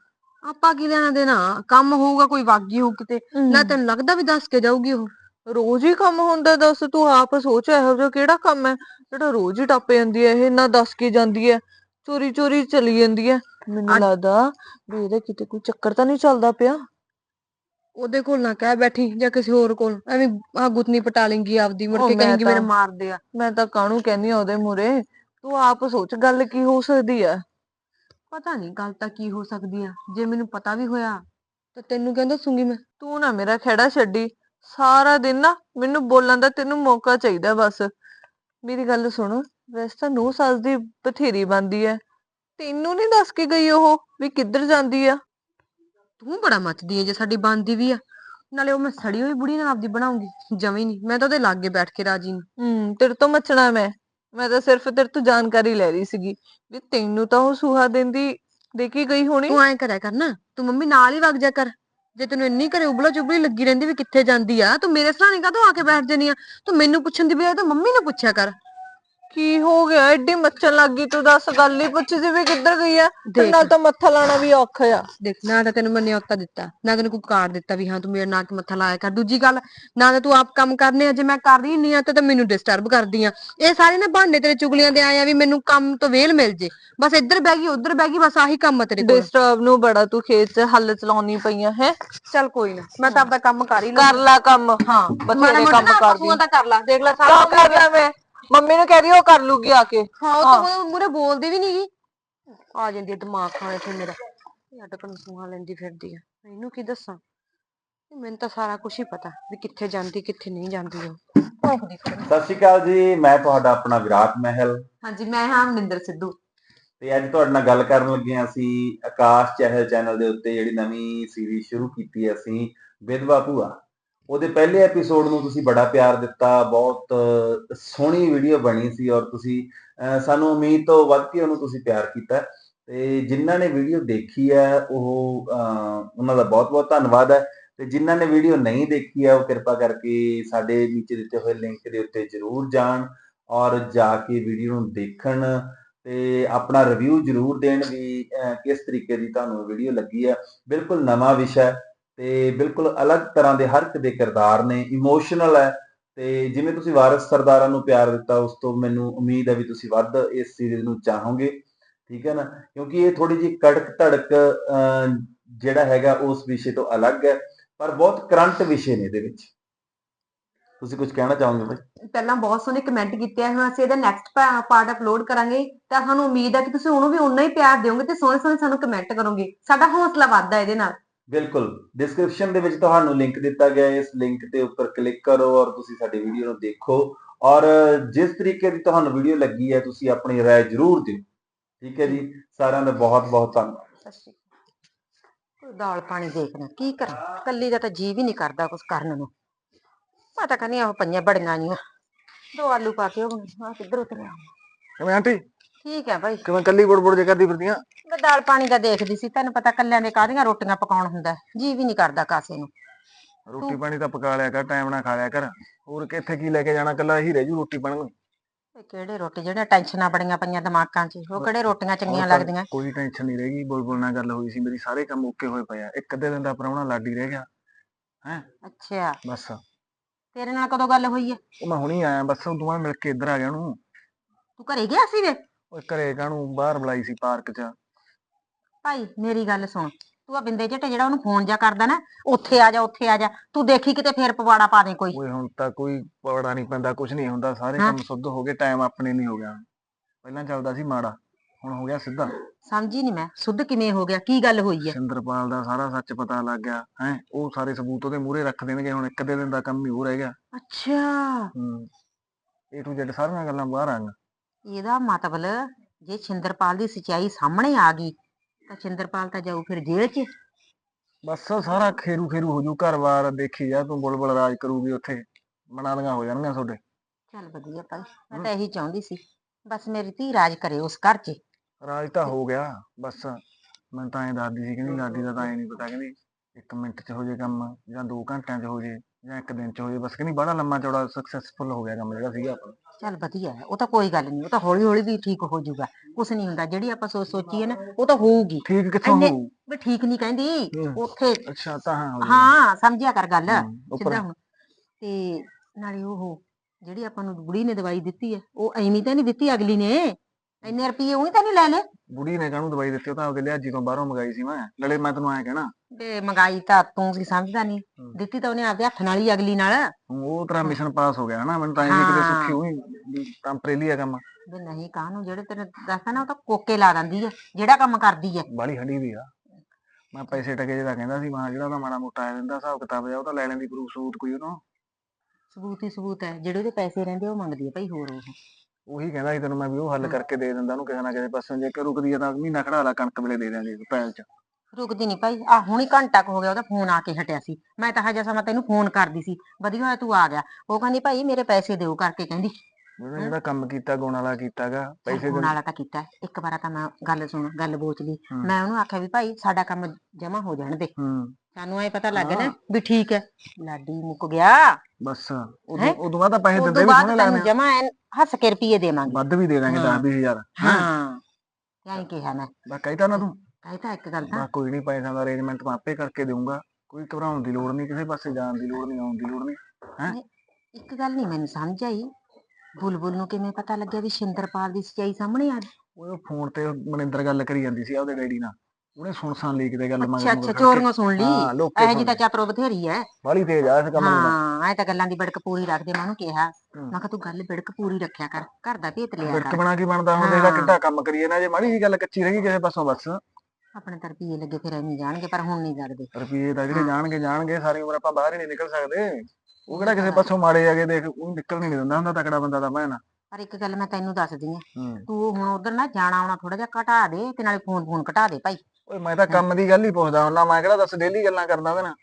ਆਪਾਂ ਕੀ ਲੈਣਾ ਦੇਣਾ? ਕੰਮ ਹੋਊਗਾ ਕੋਈ ਵਾਗੀ ਹੋ ਕਿਤੇ। ਨਾ ਤੈਨੂੰ ਲੱਗਦਾ ਵੀ ਦੱਸ ਕੇ ਜਾਊਗੀ ਉਹ? ਰੋਜ਼ ਹੀ ਕੰਮ ਹੁੰਦਾ ਦੱਸ ਤੂੰ ਆਪ ਸੋਚ ਇਹੋ ਜਿਹਾ ਕਿਹੜਾ ਕੰਮ ਹੈ? ਜਿਹੜਾ ਰੋਜ਼ ਹੀ ਟੱਪ ਜਾਂਦੀ ਹੈ ਇਹ ਨਾ ਦੱਸ ਕੇ ਜਾਂਦੀ ਹੈ ਚੋਰੀ ਚੋਰੀ ਚਲੀ ਜਾਂਦੀ ਹੈ। ਮੈਨੂੰ ਲੱਗਦਾ ਵੀ ਇਹਦਾ ਕਿਤੇ ਕੋਈ ਚੱਕਰ ਤਾਂ ਨਹੀਂ ਚੱਲਦਾ ਪਿਆ। ਉਹਦੇ ਕੋਲ ਨਾ ਕਹਿ ਬੈਠੀ ਜਾਂ ਕਿਸੇ ਹੋਰ ਕੋਲ ਐਵੇਂ ਆ ਗੁੱਤਨੀ ਪਟਾ ਲੇਂਗੀ ਆਪਦੀ ਮੁੜ ਕੇ ਕਹੇਂਗੀ ਮੇਰੇ ਮਾਰਦੇ ਆ। ਮੈਂ ਤਾਂ ਕਾਹਨੂੰ ਕਹਿੰਦੀ ਆ ਉਹਦੇ ਮੂਰੇ ਤੂੰ ਆਪ ਸੋਚ ਗੱਲ ਕੀ ਹੋ ਸਕਦੀ ਹੈ? ਪਤਾ ਨਹੀਂ ਗੱਲ ਤਾਂ ਕੀ ਹੋ ਸਕਦੀ ਆ ਜੇ ਮੈਨੂੰ ਪਤਾ ਵੀ ਹੋਇਆ ਤਾਂ ਤੈਨੂੰ ਕਿਉਂ ਦੱਸੂਗੀ ਮੈਂ? ਤੂੰ ਨਾ ਮੇਰਾ ਖਹਿੜਾ ਛੱਡੀ ਸਾਰਾ ਦਿਨ ਨਾ ਮੈਨੂੰ ਬੋਲਣ ਦਾ ਤੈਨੂੰ ਮੌਕਾ ਚਾਹੀਦਾ ਬਸ। ਮੇਰੀ ਗੱਲ ਸੁਣ ਵੈਸੇ ਤਾਂ ਨੂੰ ਸੱਸ ਦੀ ਬਥੇਰੀ ਬੰਦੀ ਹੈ ਤੈਨੂੰ ਨਹੀਂ ਦੱਸ ਕੇ ਗਈ ਉਹ ਵੀ ਕਿੱਧਰ ਜਾਂਦੀ ਆ? ਤੂੰ ਬੜਾ ਮੱਚਦੀ ਹੈ ਜੇ ਸਾਡੀ ਬਣਦੀ ਵੀ ਆ। ਨਾਲੇ ਉਹ ਮੈਂ ਸੜੀ ਹੋਈ ਬੁੜੀ ਨਾਲ ਆਪਦੀ ਬਣਾਉਂਗੀ ਜਮੀ ਨਹੀਂ ਮੈਂ ਤਾਂ ਉਹਦੇ ਲਾਗੇ ਬੈਠ ਕੇ ਰਾਜੀ ਨਹੀਂ ਹੂੰ ਤੇਰੇ ਤੋਂ ਮੱਚਣਾ ਮੈਂ। ਮੈਂ ਤਾਂ ਸਿਰਫ ਤੇਰੇ ਤੋਂ ਜਾਣਕਾਰੀ ਲੈ ਰਹੀ ਸੀਗੀ ਵੀ ਤੈਨੂੰ ਤਾਂ ਉਹ ਸੁਹਾ ਦਿੰਦੀ ਦੇ ਕੇ ਗਈ ਹੋਣੀ। ਤੂੰ ਐਂ ਕਰਿਆ ਕਰ ਨਾ ਤੂੰ ਮੰਮੀ ਨਾਲ ਹੀ ਵਗ ਜਾ ਕਰ। ਜੇ ਤੈਨੂੰ ਇੰਨੀ ਘਰੇ ਉਬਲਾ ਚੁਬਲੀ ਲੱਗੀ ਰਹਿੰਦੀ ਵੀ ਕਿੱਥੇ ਜਾਂਦੀ ਆ, ਤੂੰ ਮੇਰੇ ਸਰਾਣੇ ਕਾਹਤੋਂ ਆ ਕੇ ਬੈਠ ਜਾਨੀ ਆ? ਤੂੰ ਮੈਨੂੰ ਪੁੱਛਣ ਦੀ ਬਜਾਏ ਤਾਂ ਮੰਮੀ ਨੂੰ ਪੁੱਛਿਆ ਕਰ। ਕੀ ਹੋ ਗਿਆ? ਐਡੀ ਮੱਚਣ ਲੱਗ ਗਈ ਤੂੰ ਦੱਸ ਗੱਲ ਹੀ ਪੁੱਛੀ ਸੀ ਵੀ ਕਿੱਧਰ ਗਈ ਆ? ਤੇ ਨਾਲ ਤਾਂ ਮੱਥਾ ਲਾਣਾ ਵੀ ਔਖਾ ਆ। ਦੇਖ ਨਾ ਤਾਂ ਤੈਨੂੰ ਮੈਂ ਨਿਯੁਕਤਾ ਦਿੱਤਾ ਨਾ ਤੈਨੂੰ ਕੋਈ ਕਾਰਡ ਦਿੱਤਾ ਵੀ ਹਾਂ ਤੂੰ ਮੇਰੇ ਨਾਲ ਕਿ ਮੱਥਾ ਲਾਇਆ ਕਰ। ਦੂਜੀ ਗੱਲ ਨਾ ਤਾਂ ਤੂੰ ਆਪ ਕੰਮ ਕਰਨੇ ਆ ਜੇ ਮੈਂ ਕਰ ਰਹੀ ਨਹੀਂ ਆ ਤੇ ਤੂੰ ਮੈਨੂੰ ਡਿਸਟਰਬ ਕਰਦੀ ਆ। ਇਹ ਸਾਰੇ ਨਾ ਬਹਾਨੇ ਤੇਰੇ ਚੁਗਲੀਆਂ ਦੇ ਆਏ ਆ ਵੀ ਮੈਨੂੰ ਕੰਮ ਤੋਂ ਵੇਲ ਮਿਲ ਜੇ। ਬਸ ਇੱਧਰ ਬਹਿ ਗਈ ਉੱਧਰ ਬਹਿ ਗਈ ਬਸ ਆਹੀ ਕੰਮ ਆ ਤੇਰੇ ਕੋਲ। ਡਿਸਟਰਬ ਨੂੰ ਬੜਾ ਤੂੰ ਖੇਤ 'ਚ ਹੱਲ ਚਲਾਉਣੀ ਪਈਆਂ ਹੈ? ਚੱਲ ਕੋਈ ਨਾ ਮੈਂ ਤਾਂ ਆਪਦਾ ਕੰਮ ਕਰ ਹੀ ਕਰ ਲੈ ਕੰਮ। ਹਾਂ ਬਥੇਰੇ ਕੰਮ ਨਾ ਕਰਦੀ। ਪਸ਼ੂਆਂ ਦਾ ਕਰ ਲੈ ਦੇਖ ਲੈ ਸਾਰਾ ਕਰ ਲੈ ਮੈਂ। ਮੰਮੀ ਨੂੰ ਕਹਿ ਰਹੀ ਉਹ ਕਰ ਲੂਗੀ ਆ ਕੇ। ਹਾਂ ਉਹ ਤਾਂ ਮੂਰੇ ਬੋਲਦੀ ਵੀ ਨਹੀਂਗੀ ਆ ਜਾਂਦੀ ਆ ਦਿਮਾਗ ਖਾਣੇ ਤੇ ਮੇਰਾ। ਅਟਕਣ ਸੁਹਾ ਲੈਂਦੀ ਫਿਰਦੀ ਆ। ਇਹਨੂੰ ਕੀ ਦੱਸਾਂ? ਮੈਨੂੰ ਤਾਂ ਸਾਰਾ ਕੁਝ ਹੀ ਪਤਾ ਵੀ ਕਿੱਥੇ ਜਾਂਦੀ ਕਿੱਥੇ ਨਹੀਂ ਜਾਂਦੀ ਉਹ। ਭੌਂਕਦੀ ਫਿਰਦੀ। ਸਤਿ ਸ਼੍ਰੀ ਅਕਾਲ ਜੀ ਮੈਂ ਤੁਹਾਡਾ ਆਪਣਾ ਵਿਰਾਟ ਮਹਿਲ। ਹਾਂਜੀ ਮੈਂ ਹਾਂ ਮਨਿੰਦਰ ਸਿੱਧੂ। ਤੇ ਅੱਜ ਤੁਹਾਡੇ ਨਾਲ ਗੱਲ ਕਰਨ ਲੱਗੇ ਹਾਂ ਅਸੀਂ ਆਕਾਸ਼ ਚਹਿਲ ਚੈਨਲ ਦੇ ਉੱਤੇ ਜਿਹੜੀ ਨਵੀਂ ਸੀਰੀਜ਼ ਸ਼ੁਰੂ ਕੀਤੀ ਹੈ ਅਸੀਂ ਵਿਧਵਾ ਭੂਆ। ਉਹਦੇ ਪਹਿਲੇ ਐਪੀਸੋਡ ਨੂੰ ਤੁਸੀਂ ਬੜਾ ਪਿਆਰ ਦਿੱਤਾ, ਬਹੁਤ ਸੋਹਣੀ ਵੀਡੀਓ ਬਣੀ ਸੀ ਔਰ ਤੁਸੀਂ ਸਾਨੂੰ ਉਮੀਦ ਤੋਂ ਵੱਧ ਕੇ ਉਹਨੂੰ ਤੁਸੀਂ ਪਿਆਰ ਕੀਤਾ। ਤੇ ਜਿਨ੍ਹਾਂ ਨੇ ਵੀਡੀਓ ਦੇਖੀ ਹੈ, ਉਹ ਉਹਨਾਂ ਦਾ ਬਹੁਤ-ਬਹੁਤ ਧੰਨਵਾਦ ਹੈ। ਤੇ ਜਿਨ੍ਹਾਂ ਨੇ ਵੀਡੀਓ ਨਹੀਂ ਦੇਖੀ ਹੈ, ਉਹ ਕਿਰਪਾ ਕਰਕੇ ਸਾਡੇ ਨੀਚੇ ਦਿੱਤੇ ਹੋਏ ਲਿੰਕ ਦੇ ਉੱਤੇ ਜਰੂਰ ਜਾਣ ਔਰ ਜਾ ਕੇ ਵੀਡੀਓ ਨੂੰ ਦੇਖਣ। ਤੇ ਆਪਣਾ ਰਿਵਿਊ ਜਰੂਰ ਦੇਣ ਵੀ ਕਿਸ ਤਰੀਕੇ ਦੀ ਤੁਹਾਨੂੰ ਵੀਡੀਓ ਲੱਗੀ ਹੈ। ਬਿਲਕੁਲ ਨਵਾਂ ਵਿਸ਼ਾ ਹੈ। ਤੇ ਬਿਲਕੁਲ ਅਲੱਗ ਤਰ੍ਹਾਂ ਦੇ ਹਰ ਇੱਕ ਦੇ ਕਿਰਦਾਰ ਨੇ ਇਮੋਸ਼ਨਲ ਹੈ ਤੇ ਜਿਵੇਂ ਤੁਸੀਂ ਵਾਰਿਸ ਸਰਦਾਰਾਂ ਨੂੰ ਪਿਆਰ ਦਿੱਤਾ, ਉਸ ਤੋਂ ਮੈਨੂੰ ਉਮੀਦ ਹੈ ਵੀ ਤੁਸੀਂ ਵੱਧ ਇਸ ਸੀਰੀਜ਼ ਨੂੰ ਚਾਹੋਗੇ, ਠੀਕ ਹੈ ਨਾ? ਕਿਉਂਕਿ ਇਹ ਥੋੜੀ ਜਿਹੀ ਕੜਕ ਧੜਕ ਜਿਹੜਾ ਹੈਗਾ ਉਸ ਵਿਸ਼ੇ ਤੋਂ ਅਲੱਗ ਹੈ, ਪਰ ਬਹੁਤ ਕਰੰਟ ਵਿਸ਼ੇ ਨੇ ਇਹਦੇ ਵਿੱਚ। ਤੁਸੀਂ ਕੁਝ ਕਹਿਣਾ ਚਾਹੋਗੇ ਬਾਈ? ਪਹਿਲਾਂ ਬਹੁਤ ਸੋਹਣੇ ਕਮੈਂਟ ਕੀਤੇ ਆ, ਹੁਣ ਅਸੀਂ ਇਹਦਾ ਨੈਕਸਟ ਪਾਰਟ ਅਪਲੋਡ ਕਰਾਂਗੇ, ਤਾਂ ਸਾਨੂੰ ਉਮੀਦ ਹੈ ਕਿ ਤੁਸੀਂ ਉਹਨੂੰ ਵੀ ਉਨਾ ਹੀ ਪਿਆਰ ਦਿਓਗੇ ਤੇ ਸੋਹਣੇ ਸੋਹਣੇ ਸਾਨੂੰ ਕਮੈਂਟ ਕਰੋਗੇ। ਸਾਡਾ ਹੌਸਲਾ ਵੱਧਦਾ ਇਹਦੇ ਨਾਲ। ਬਿਲਕੁਲ ਡਿਸਕ੍ਰਿਪਸ਼ਨ ਦੇ ਵਿੱਚ ਤੁਹਾਨੂੰ ਲਿੰਕ ਦਿੱਤਾ ਗਿਆ ਹੈ ਇਸ ਲਿੰਕ ਤੇ ਉੱਪਰ ਕਲਿੱਕ ਕਰੋ ਔਰ ਤੁਸੀਂ ਸਾਡੀ ਵੀਡੀਓ ਨੂੰ ਦੇਖੋ ਔਰ ਜਿਸ ਤਰੀਕੇ ਦੀ ਤੁਹਾਨੂੰ ਵੀਡੀਓ ਲੱਗੀ ਹੈ ਤੁਸੀਂ ਆਪਣੀ رائے ਜ਼ਰੂਰ ਦਿਓ ਠੀਕ ਹੈ ਜੀ ਸਾਰਿਆਂ ਦਾ ਬਹੁਤ ਬਹੁਤ ਧੰਨਵਾਦ ਕੋਈ ਦਾਲ ਪਾਣੀ ਦੇਖਣਾ ਕੀ ਕਰਾਂ ਕੱਲੀ ਦਾ ਤਾਂ ਜੀ ਵੀ ਨਹੀਂ ਕਰਦਾ ਕੁਝ ਕਰਨ ਨੂੰ ਮੈਂ ਤਾਂ ਕਹਿੰਦੀ ਆ ਉਹ ਪਈਆਂ ਬੜੀਆਂ ਨਹੀਂ ਦੋ ਆਲੂ ਪਾ ਕੇ ਉਹ ਆ ਕਿੱਧਰ ਉਤਰਿਆ ਕਿਵੇਂ ਆਂਟੀ ਠੀਕ ਹੈ ਭਾਈ ਕਿਵੇਂ ਕੱਲੀ ਬੁੜਬੁੜ ਜੇ ਕਰਦੀ ਫਿਰਦੀਆਂ ਮੈਂ ਦਾਲ ਪਾਣੀ ਦਾ ਦੇਖਦੀ ਸੀ ਤੈਨੂੰ ਪਤਾ ਕੱਲਿਆਂ ਦੇ ਕਾਹਦੀਆਂ ਰੋਟੀਆਂ ਪਕਾਉਣ ਹੁੰਦਾ ਜੀ ਵੀ ਨਹੀਂ ਕਰਦਾ ਕਾਸੇ ਨੂੰ। ਰੋਟੀ ਪਾਣੀ ਤਾਂ ਪਕਾ ਲਿਆ ਕਰ ਟਾਈਮ ਨਾਲ ਖਾ ਲਿਆ ਕਰ। ਹੋਰ ਕਿੱਥੇ ਕੀ ਲੈ ਕੇ ਜਾਣਾ ਕੱਲਾ ਇਹੀ ਰਹਿ ਜੂ ਰੋਟੀ ਪਾਣੀ ਨੂੰ। ਇਹ ਕਿਹੜੇ ਰੋਟੀ ਜਿਹੜੇ ਟੈਨਸ਼ਨਾਂ ਬੜੀਆਂ ਪਈਆਂ ਦਿਮਾਗਾਂ 'ਚ ਉਹ ਕਿਹੜੇ ਰੋਟੀਆਂ ਚੰਗੀਆਂ ਤਾਂ ਲੱਗਦੀਆਂ? ਕੋਈ ਟੈਨਸ਼ਨ ਨਹੀਂ ਰਹੇਗੀ ਬੁਲਬੁਲ ਨਾਲ ਗੱਲ ਹੋਈ ਸੀ ਮੇਰੀ ਸਾਰੇ ਕੰਮ ਓਕੇ ਹੋਏ ਪਏ ਆ। ਇੱਕ ਅੱਧੇ ਦਿਨ ਦਾ ਪ੍ਰਾਹੁਣਾ ਲਾਡੀ ਰਹਿ ਗਿਆ ਅੱਛਾ। ਬਸ। ਤੇਰੇ ਨਾਲ ਕਦੋਂ ਗੱਲ ਹੋਈ ਹੈ ਉਹ ਮੈਂ ਹੁਣੀ ਆਇਆ ਬਸ ਉਹ ਦੋਵਾਂ ਮਿਲ ਕੇ ਇੱਧਰ ਆ ਗਿਆ ਉਹਨੂੰ। ਤੂੰ ਘਰੇ ਗਿਆ ਸੀ ਵੇ ਉਹ ਘਰੇ ਕਾਹਨੂੰ ਬਾਹਰ ਬੁਲਾਈ ਸੀ ਪਾਰਕ 'ਚ। ਭਾਈ ਮੇਰੀ ਗੱਲ ਸੁਣ। ਤੂੰ ਆ ਬਿੰਦੇ ਝਟੇ ਜਿਹੜਾ ਉਹਨੂੰ ਫੋਨ ਜਾ ਕਰਦਾ ਨਾ ਉੱਥੇ ਆ ਜਾ ਉੱਥੇ ਆ ਜਾ। ਤੂੰ ਦੇਖੀ ਕਿਤੇ ਫੇਰ ਪਵਾੜਾ ਪਾ ਦੇ ਕੋਈ। ਓਏ ਹੁਣ ਤਾਂ ਕੋਈ ਪੌੜਾ ਨਹੀਂ ਪੈਂਦਾ ਕੁਝ ਨਹੀਂ ਹੁੰਦਾ। ਸਾਰੇ। ਕੰਮ ਸੁੱਧ ਹੋ ਗਏ ਟਾਈਮ ਆਪਣੇ ਨਹੀਂ ਹੋ ਗਿਆ। ਪਹਿਲਾਂ ਚੱਲਦਾ ਸੀ ਮਾੜਾ ਹੁਣ ਹੋ ਗਿਆ ਸਿੱਧਾ। ਸਮਝੀ ਨਹੀਂ ਮੈਂ। ਸੁੱਧ ਕਿਵੇਂ ਹੋ ਗਿਆ? ਕੀ ਗੱਲ ਹੋਈ ਹੈ ਸਿੰਦਰਪਾਲ ਦਾ ਸਾਰਾ ਸੱਚ ਪਤਾ ਲੱਗ ਗਿਆ ਹੈ। ਉਹ ਸਾਰੇ ਸਬੂਤ ਉਹਦੇ ਮੂਹਰੇ ਰੱਖ ਦੇਣਗੇ ਹੁਣ ਇੱਕ ਦਿਨ ਦਾ ਕੰਮ ਹੀ ਹੋ ਰਹਿ ਗਿਆ ਅੱਛਾ। ਹੂੰ। ਏ ਟੂ ਜ਼ੈਡ ਸਾਰੀਆਂ ਗੱਲਾਂ ਬਾਹਰ ਆ ਗਈਆਂ ਇਹਦਾ ਮਤਲਬ ਜੇ ਛਿੰਦਰਪਾਲ ਦੀ ਸਚਾਈ ਸਾਹਮਣੇ ਆ ਗਈ ਤਾਂ ਛਿੰਦਰਪਾਲ ਤਾਂ ਜਾਊ ਫਿਰ ਜੇਲ੍ਹ 'ਚ। ਬਸ ਸਾਰਾ ਖੇਰੂ ਖੇਰੂ ਹੋ ਜੂ ਘਰ-ਬਾਰ ਦੇਖੀ ਜਾ ਤੂੰ ਬੁਲਬੁਲ ਰਾਜ ਕਰੂਗੀ ਉੱਥੇ। ਮਨਾਲੀਆਂ ਹੋ ਜਾਣਗੀਆਂ ਤੁਹਾਡੇ। ਚੱਲ ਵਧੀਆ ਭਾਈ ਮੈਂ ਤਾਂ ਇਹੀ ਚਾਹੁੰਦੀ ਸੀ। ਬਸ ਮੇਰੀ ਧੀ ਰਾਜ ਕਰੇ ਉਸ ਘਰ 'ਚ। ਰਾਜ ਤਾਂ ਹੋ ਗਿਆ ਬਸ ਮੈਂ ਤਾਂ ਐਂ ਦੱਸਦੀ ਸੀ ਕਹਿੰਦੀ ਲਾਡੀ ਦਾ ਤਾਂ ਐਂ ਨਹੀਂ ਪਤਾ ਕਹਿੰਦੀ ਇੱਕ ਮਿੰਟ 'ਚ ਹੋ ਜੇ ਕੰਮ ਜਾਂ ਦੋ ਘੰਟਿਆਂ 'ਚ ਹੋ ਜੇ ਜਾਂ ਇੱਕ ਦਿਨ 'ਚ ਹੋ ਜੇ ਬਸ ਕਹਿੰਦੀ ਬੜਾ ਲੰਮਾ ਚੌੜਾ ਸਕਸੈਸਫੁਲ ਹੋ ਗਿਆ ਕੰਮ ਜਿਹੜਾ ਸੀਗਾ ਆਪਣਾ। ਚੱਲ ਵਧੀਆ ਹੈ ਉਹ ਤਾਂ ਕੋਈ ਗੱਲ ਨਹੀਂ ਉਹ ਤਾਂ ਹੌਲੀ ਹੌਲੀ ਵੀ ਠੀਕ ਹੋ ਜਾਊਗਾ। ਕੁਛ ਨਹੀਂ ਹੁੰਦਾ ਜਿਹੜੀ ਆਪਾਂ ਸੋਚ ਸੋਚੀ ਹੈ ਨਾ ਉਹ ਤਾਂ ਹੋਊਗੀ। ਠੀਕ ਕਿੱਥੋਂ ਇੰਨੇ- ਹੋਊ? ਵੀ ਠੀਕ ਨਹੀਂ ਕਹਿੰਦੀ। ਉੱਥੇ ਅੱਛਾ ਤਾਂ ਹਾਂ ਹੋ ਸਮਝਿਆ ਕਰ ਗੱਲ ਉੱਪਰ ਸਿੱਧਾ ਹੁਣ। ਤੇ ਨਾਲੇ ਉਹ ਜਿਹੜੀ ਆਪਾਂ ਨੂੰ ਬੁੜੀ ਨੇ ਦਵਾਈ ਦਿੱਤੀ ਹੈ ਉਹ ਐਵੇਂ ਤਾਂ ਨਹੀਂ ਦਿੱਤੀ ਅਗਲੀ ਨੇ? ਇੰਨੇ ਰੁਪਏ ਉਹੀ ਤਾਂ ਨਹੀਂ ਲੈ ਲਏ? ਬੁੜੀ ਨੇ ਕਾਹਨੂੰ ਦਵਾਈ ਦਿੱਤੀ ਉਹ ਤਾਂ ਆਪਦੇ ਲਿਆਜੀ ਤੋਂ ਬਾਹਰੋਂ ਮੰਗਾਈ ਸੀ ਮੈਂ। ਲੜੇ ਮੈਂ ਤੈਨੂੰ ਐਂ ਕਹਿਣਾ ਤੇ ਮੰਗਾਈ ਤਾਂ ਤੂੰ ਕੀ ਸਮਝਦਾ ਨਹੀਂ। ਦਿੱਤੀ ਤਾਂ ਉਹਨੇ ਆਪਦੇ ਹੱਥ ਨਾਲ ਹੀ ਅਗਲੀ ਨਾਲ ਉਹ ਤੇਰਾ ਮਿਸ਼ਨ ਪਾਸ ਹੋ ਗਿਆ ਨਾ ਮੈਨੂੰ ਤਾਂ ਨੀ ਕਿਤੇ ਹਾਂ। ਸੁੱਖੀ ਹੋਈ ਟੈਂਪਰੇਰੀ ਆ ਕੰਮ ਵੀ ਨਹੀਂ ਕਾਹਨੂੰ ਜਿਹੜੇ ਤੈਨੂੰ ਦੱਸਦਾ ਨਾ ਉਹ ਤਾਂ ਕੋਕੇ ਲਾ ਦਿੰਦੀ ਹੈ ਜਿਹੜਾ ਕੰਮ ਕਰਦੀ ਹੈ ਬਾਲੀ ਹੰਡੀ ਵੀ ਆ ਮੈਂ ਪੈਸੇ ਟਕੇ ਜਿਹਦਾ ਕਹਿੰਦਾ ਸੀ ਮੈਂ ਜਿਹੜਾ ਤਾਂ ਮਾੜਾ ਮੋਟਾ ਆ ਜਾਂਦਾ ਹਿਸਾਬ ਕਿਤਾਬ ਜਾ ਉਹ ਤਾਂ ਲੈ ਲੈਂਦੀ ਪ੍ਰੂਫ ਸਬੂਤ ਕੋਈ ਉਹਨੂੰ ਸਬੂਤ ਹੀ ਸਬੂਤ ਹੈ ਜਿਹੜੇ ਉਹਦੇ ਪੈਸੇ ਰਹਿੰਦੇ ਉਹ ਮੰਗਦੀ ਹੈ ਭਾਈ ਹੋਰ ਉਹ ਉਹੀ ਕਹਿੰਦਾ ਸੀ ਤੈਨੂੰ ਮੈਂ ਵੀ ਉਹ ਹੱਲ। ਕਰਕੇ ਦੇ ਦਿੰਦਾ ਉਹਨੂੰ ਕਿਸੇ ਨਾ ਕਿਸੇ ਪਾਸੋਂ ਜੇ ਕਿ ਰੁਕਦੀ ਆ ਤਾਂ ਮਹੀਨਾ ਖੜਾ ਲਾ ਕਣਕ ਵੇਲੇ ਦੇ ਦਿਆਂਗੇ ਪੈਲ ਚ ਰੁਕਦੀ ਨਹੀਂ ਭਾਈ। ਆ ਹੁਣੀ ਘੰਟਾ ਕੁ ਹੋ ਗਿਆ ਉਹਦਾ ਫੋਨ ਆ ਕੇ ਹਟਿਆ ਸੀ। ਮੈਂ ਤਾਂ ਹਜੇ ਸਮਾਂ ਤੈਨੂੰ ਫੋਨ ਕਰਦੀ ਸੀ। ਵਧੀਆ ਹੋਇਆ ਤੂੰ ਆ ਗਿਆ। ਉਹ ਕਹਿੰਦੀ ਭਾਈ ਮੇਰੇ ਪੈਸੇ ਦਿਓ ਕਰਕੇ ਕਹਿੰਦੀ। ਉਹਨੇ ਜਿਹੜਾ ਕੰਮ ਕੀਤਾ ਗੁਣ ਵਾਲਾ ਕੀਤਾਗਾ। ਪੈਸੇ ਦੇ ਵਾਲਾ ਤਾਂ ਕੀਤਾ। ਇੱਕ ਵਾਰ ਤਾਂ ਮੈਂ ਗੱਲ ਸੁਣ ਗੱਲ ਬੋਚ ਲਈ। ਹੂੰ। ਮੈਂ ਉਹਨੂੰ ਆਖਿਆ ਵੀ ਭਾਈ ਸਾਡਾ ਕੰਮ ਜਮਾ ਹੋ ਜਾਣ ਦੇ। ਹੂੰ। ਸਾਨੂੰ ਐ ਪਤਾ ਲੱਗ ਗਿਆ ਨਾ ਹਾਂ। ਵੀ ਠੀਕ ਹੈ। ਲਾਡੀ ਮੁੱਕ ਗਿਆ। ਬਸ। ਹੈਂ? ਉਦੋਂ ਉਦੋਂ ਬਾਅਦ ਤਾਂ ਪੈਸੇ ਦਿੰਦੇ ਵੀ ਸੋਹਣੇ ਲੱਗਦੇ। ਜਮਾ ਹੱਸ ਕੇ ਰੁਪਈਏ ਦੇਵਾਂਗੇ। ਵੱਧ ਵੀ ਦੇ ਦਾਂਗੇ ਹਾਂ। 10 20000 ਹਾਂ? ਐਂ ਕਿਹਾ ਮੈਂ। ਬਸ ਕਹਿਤਾ ਨਾ ਤੂੰ। ਕਹੀ ਤਾਂ ਇੱਕ ਗੱਲ ਤਾਂ ਬਸ ਕੋਈ ਨਹੀਂ ਪੈਸਿਆਂ ਦਾ ਅਰੇਂਜਮੈਂਟ ਮੈਂ ਆਪੇ ਕਰਕੇ ਦੇਊਂਗਾ। ਕੋਈ ਘਬਰਾਉਣ ਦੀ ਲੋੜ ਨਹੀਂ ਕਿਸੇ ਪਾਸੇ ਜਾਣ ਦੀ ਲੋੜ ਨਹੀਂ ਆਉਣ ਦੀ ਲੋੜ ਨਹੀਂ ਇੱਕ ਗੱਲ ਨਹੀਂ ਮੈਨੂੰ ਸਮਝ ਆਈ। ਬੁਲਬੁਲ ਨੂੰ ਕਿਵੇਂ ਪਤਾ ਲੱਗਿਆ ਵੀ ਸ਼ਿੰਦਰਪਾਲ ਦੀ ਸੱਚਾਈ ਸਾਹਮਣੇ ਆ ਗਈ ਉਹ ਫੋਨ ਤੇ ਮਨਿੰਦਰ ਗੱਲ ਕਰੀ ਜਾਂਦੀ ਸੀ ਉਹਦੇ ਡੈਡੀ ਨਾਲ। ਉਹਨੇ ਸੁਣ ਸਾਂ ਲੀਕ ਤੇ ਗੱਲ ਅੱਛਾ ਅੱਛਾ ਚੋਰੀਆਂ ਸੁਣ ਲਈ? ਹਾਂ ਲੋਕੇ ਇਹ ਜੀ ਤਾਂ ਚਾਤਰੋ ਬਥੇਰੀ ਐ। ਬਾਲੀ ਤੇਜ਼ ਆ ਇਸ ਕੰਮ ਨੂੰ ਹਾਂ ਐ ਤਾਂ ਗੱਲਾਂ ਦੀ ਬੜਕ ਪੂਰੀ ਰੱਖਦੇ ਮੈਂ ਉਹਨੂੰ ਕਿਹਾ। ਹੂੰ। ਮੈਂ ਕਿਹਾ ਤੂੰ ਗੱਲ ਬਿੜਕ ਪੂਰੀ ਰੱਖਿਆ ਕਰ ਘਰ ਦਾ ਭੇਤ ਲਿਆ ਕਰ। ਬਣਾ ਕੀ ਬਣਦਾ ਹੁਣ ਇਹਦਾ ਹਾਂ। ਕਿੱਡਾ ਕੰਮ ਕਰੀਏ ਨਾ ਜੇ ਮਾੜੀ ਜੀ ਗੱਲ ਕੱਚੀ ਰਹਿ ਕਿਸੇ ਪਾਸੋਂ ਬਸ। ਆਪਣੇ ਤਾਂ ਰੁਪਈਏ ਲੱਗੇ ਫਿਰ ਐਵੇਂ ਜਾਣਗੇ ਪਰ ਹੁਣ ਨਹੀਂ ਲੱਗਦੇ ਰੁਪਏ ਤਾਂ ਜਿਹੜੇ। ਜਾਣਗੇ ਜਾਣਗੇ ਸਾਰੀ ਉਮਰ ਆਪਾਂ ਬਾਹਰ ਹੀ ਨਹੀਂ ਨਿਕਲ ਸਕਦੇ। ਉਹ ਕਿਹੜਾ ਕਿਸੇ। ਪਾਸੋਂ ਮਾੜੇ ਹੈਗੇ ਦੇਖ ਉਹ ਨਿਕਲ ਨਹੀਂ ਦਿੰਦਾ ਹੁੰਦਾ ਤਕੜਾ ਬੰਦਾ ਤਾਂ ਭੈਣ। ਪਰ ਇੱਕ ਗੱਲ ਮੈਂ ਤੈਨੂੰ ਦੱਸਦੀ ਆ ਹੂੰ। ਤੂੰ ਹੁਣ ਉਧਰ ਨਾ ਜਾਣਾ ਆਉਣਾ ਥੋੜਾ ਜਿਹਾ ਘਟਾ ਦੇ ਤੇ ਨਾਲੇ ਫੋਨ ਫੋਨ ਘਟਾ ਦੇ ਭਾਈ। ਓਏ ਮੈਂ ਤਾਂ ਕੰਮ ਦੀ ਗੱਲ ਹੀ ਪੁੱਛਦਾ ਹੁੰਦਾ ਮੈਂ ਕਿਹੜਾ ਦੱਸ ਡੇਲੀ ਗੱਲਾਂ ਕਰਦਾ ਨਾਲ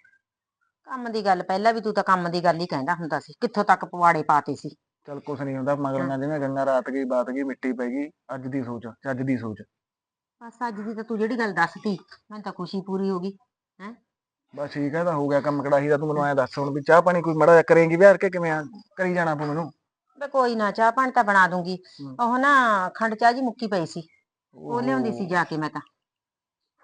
ਕੰਮ ਦੀ ਗੱਲ ਪਹਿਲਾਂ ਵੀ ਤੂੰ ਤਾਂ ਕੰਮ ਦੀ ਗੱਲ ਹੀ ਕਹਿੰਦਾ ਹੁੰਦਾ ਸੀ ਕਿੱਥੋਂ ਤੱਕ ਪਵਾੜੇ ਪਾਤੇ ਸੀ। ਚੱਲ ਕੁਛ ਨਹੀਂ ਹੁੰਦਾ ਮਗਰੋਂ ਜਿਵੇਂ ਗੰਗਾ ਰਾਤ ਗਈ ਬਾਤ ਗਈ ਮਿੱਟੀ ਪੈ ਗਈ ਅੱਜ ਦੀ ਸੋਚ ਚੱਜ ਦੀ ਸੋਚ। ਬਸ ਅੱਜ ਦੀ ਤਾਂ ਤੂੰ ਜਿਹੜੀ ਗੱਲ ਦੱਸਤੀ ਮੈਨੂੰ ਤਾਂ ਖੁਸ਼ੀ ਪੂਰੀ ਹੋ ਗਈ ਬਸ ਠੀਕ ਹੈ ਤਾਂ ਹੋ ਗਿਆ ਕੰਮ ਕੜਾਹੀ ਦਾ ਤੂੰ ਮੈਨੂੰ ਐ ਦੱਸ ਹੁਣ ਵੀ ਚਾਹ ਪਾਣੀ ਕੋਈ ਮੜਾ ਕਰੇਂਗੀ ਵਿਹਾਰ ਕੇ ਕਿਵੇਂ ਆ? ਕਰੀ ਜਾਣਾ ਪਊ ਮੈਨੂੰ। ਤੇ ਕੋਈ ਨਾ ਚਾਹ ਪਾਣੀ ਤਾਂ ਬਣਾ ਦੂੰਗੀ। ਹੂੰ। ਉਹ ਨਾ ਖੰਡ ਚਾਹ ਜੀ ਮੁੱਕੀ ਪਈ ਸੀ। ਉਹ ਲਿਆਉਂਦੀ ਸੀ ਜਾ ਕੇ ਮੈਂ ਤਾਂ।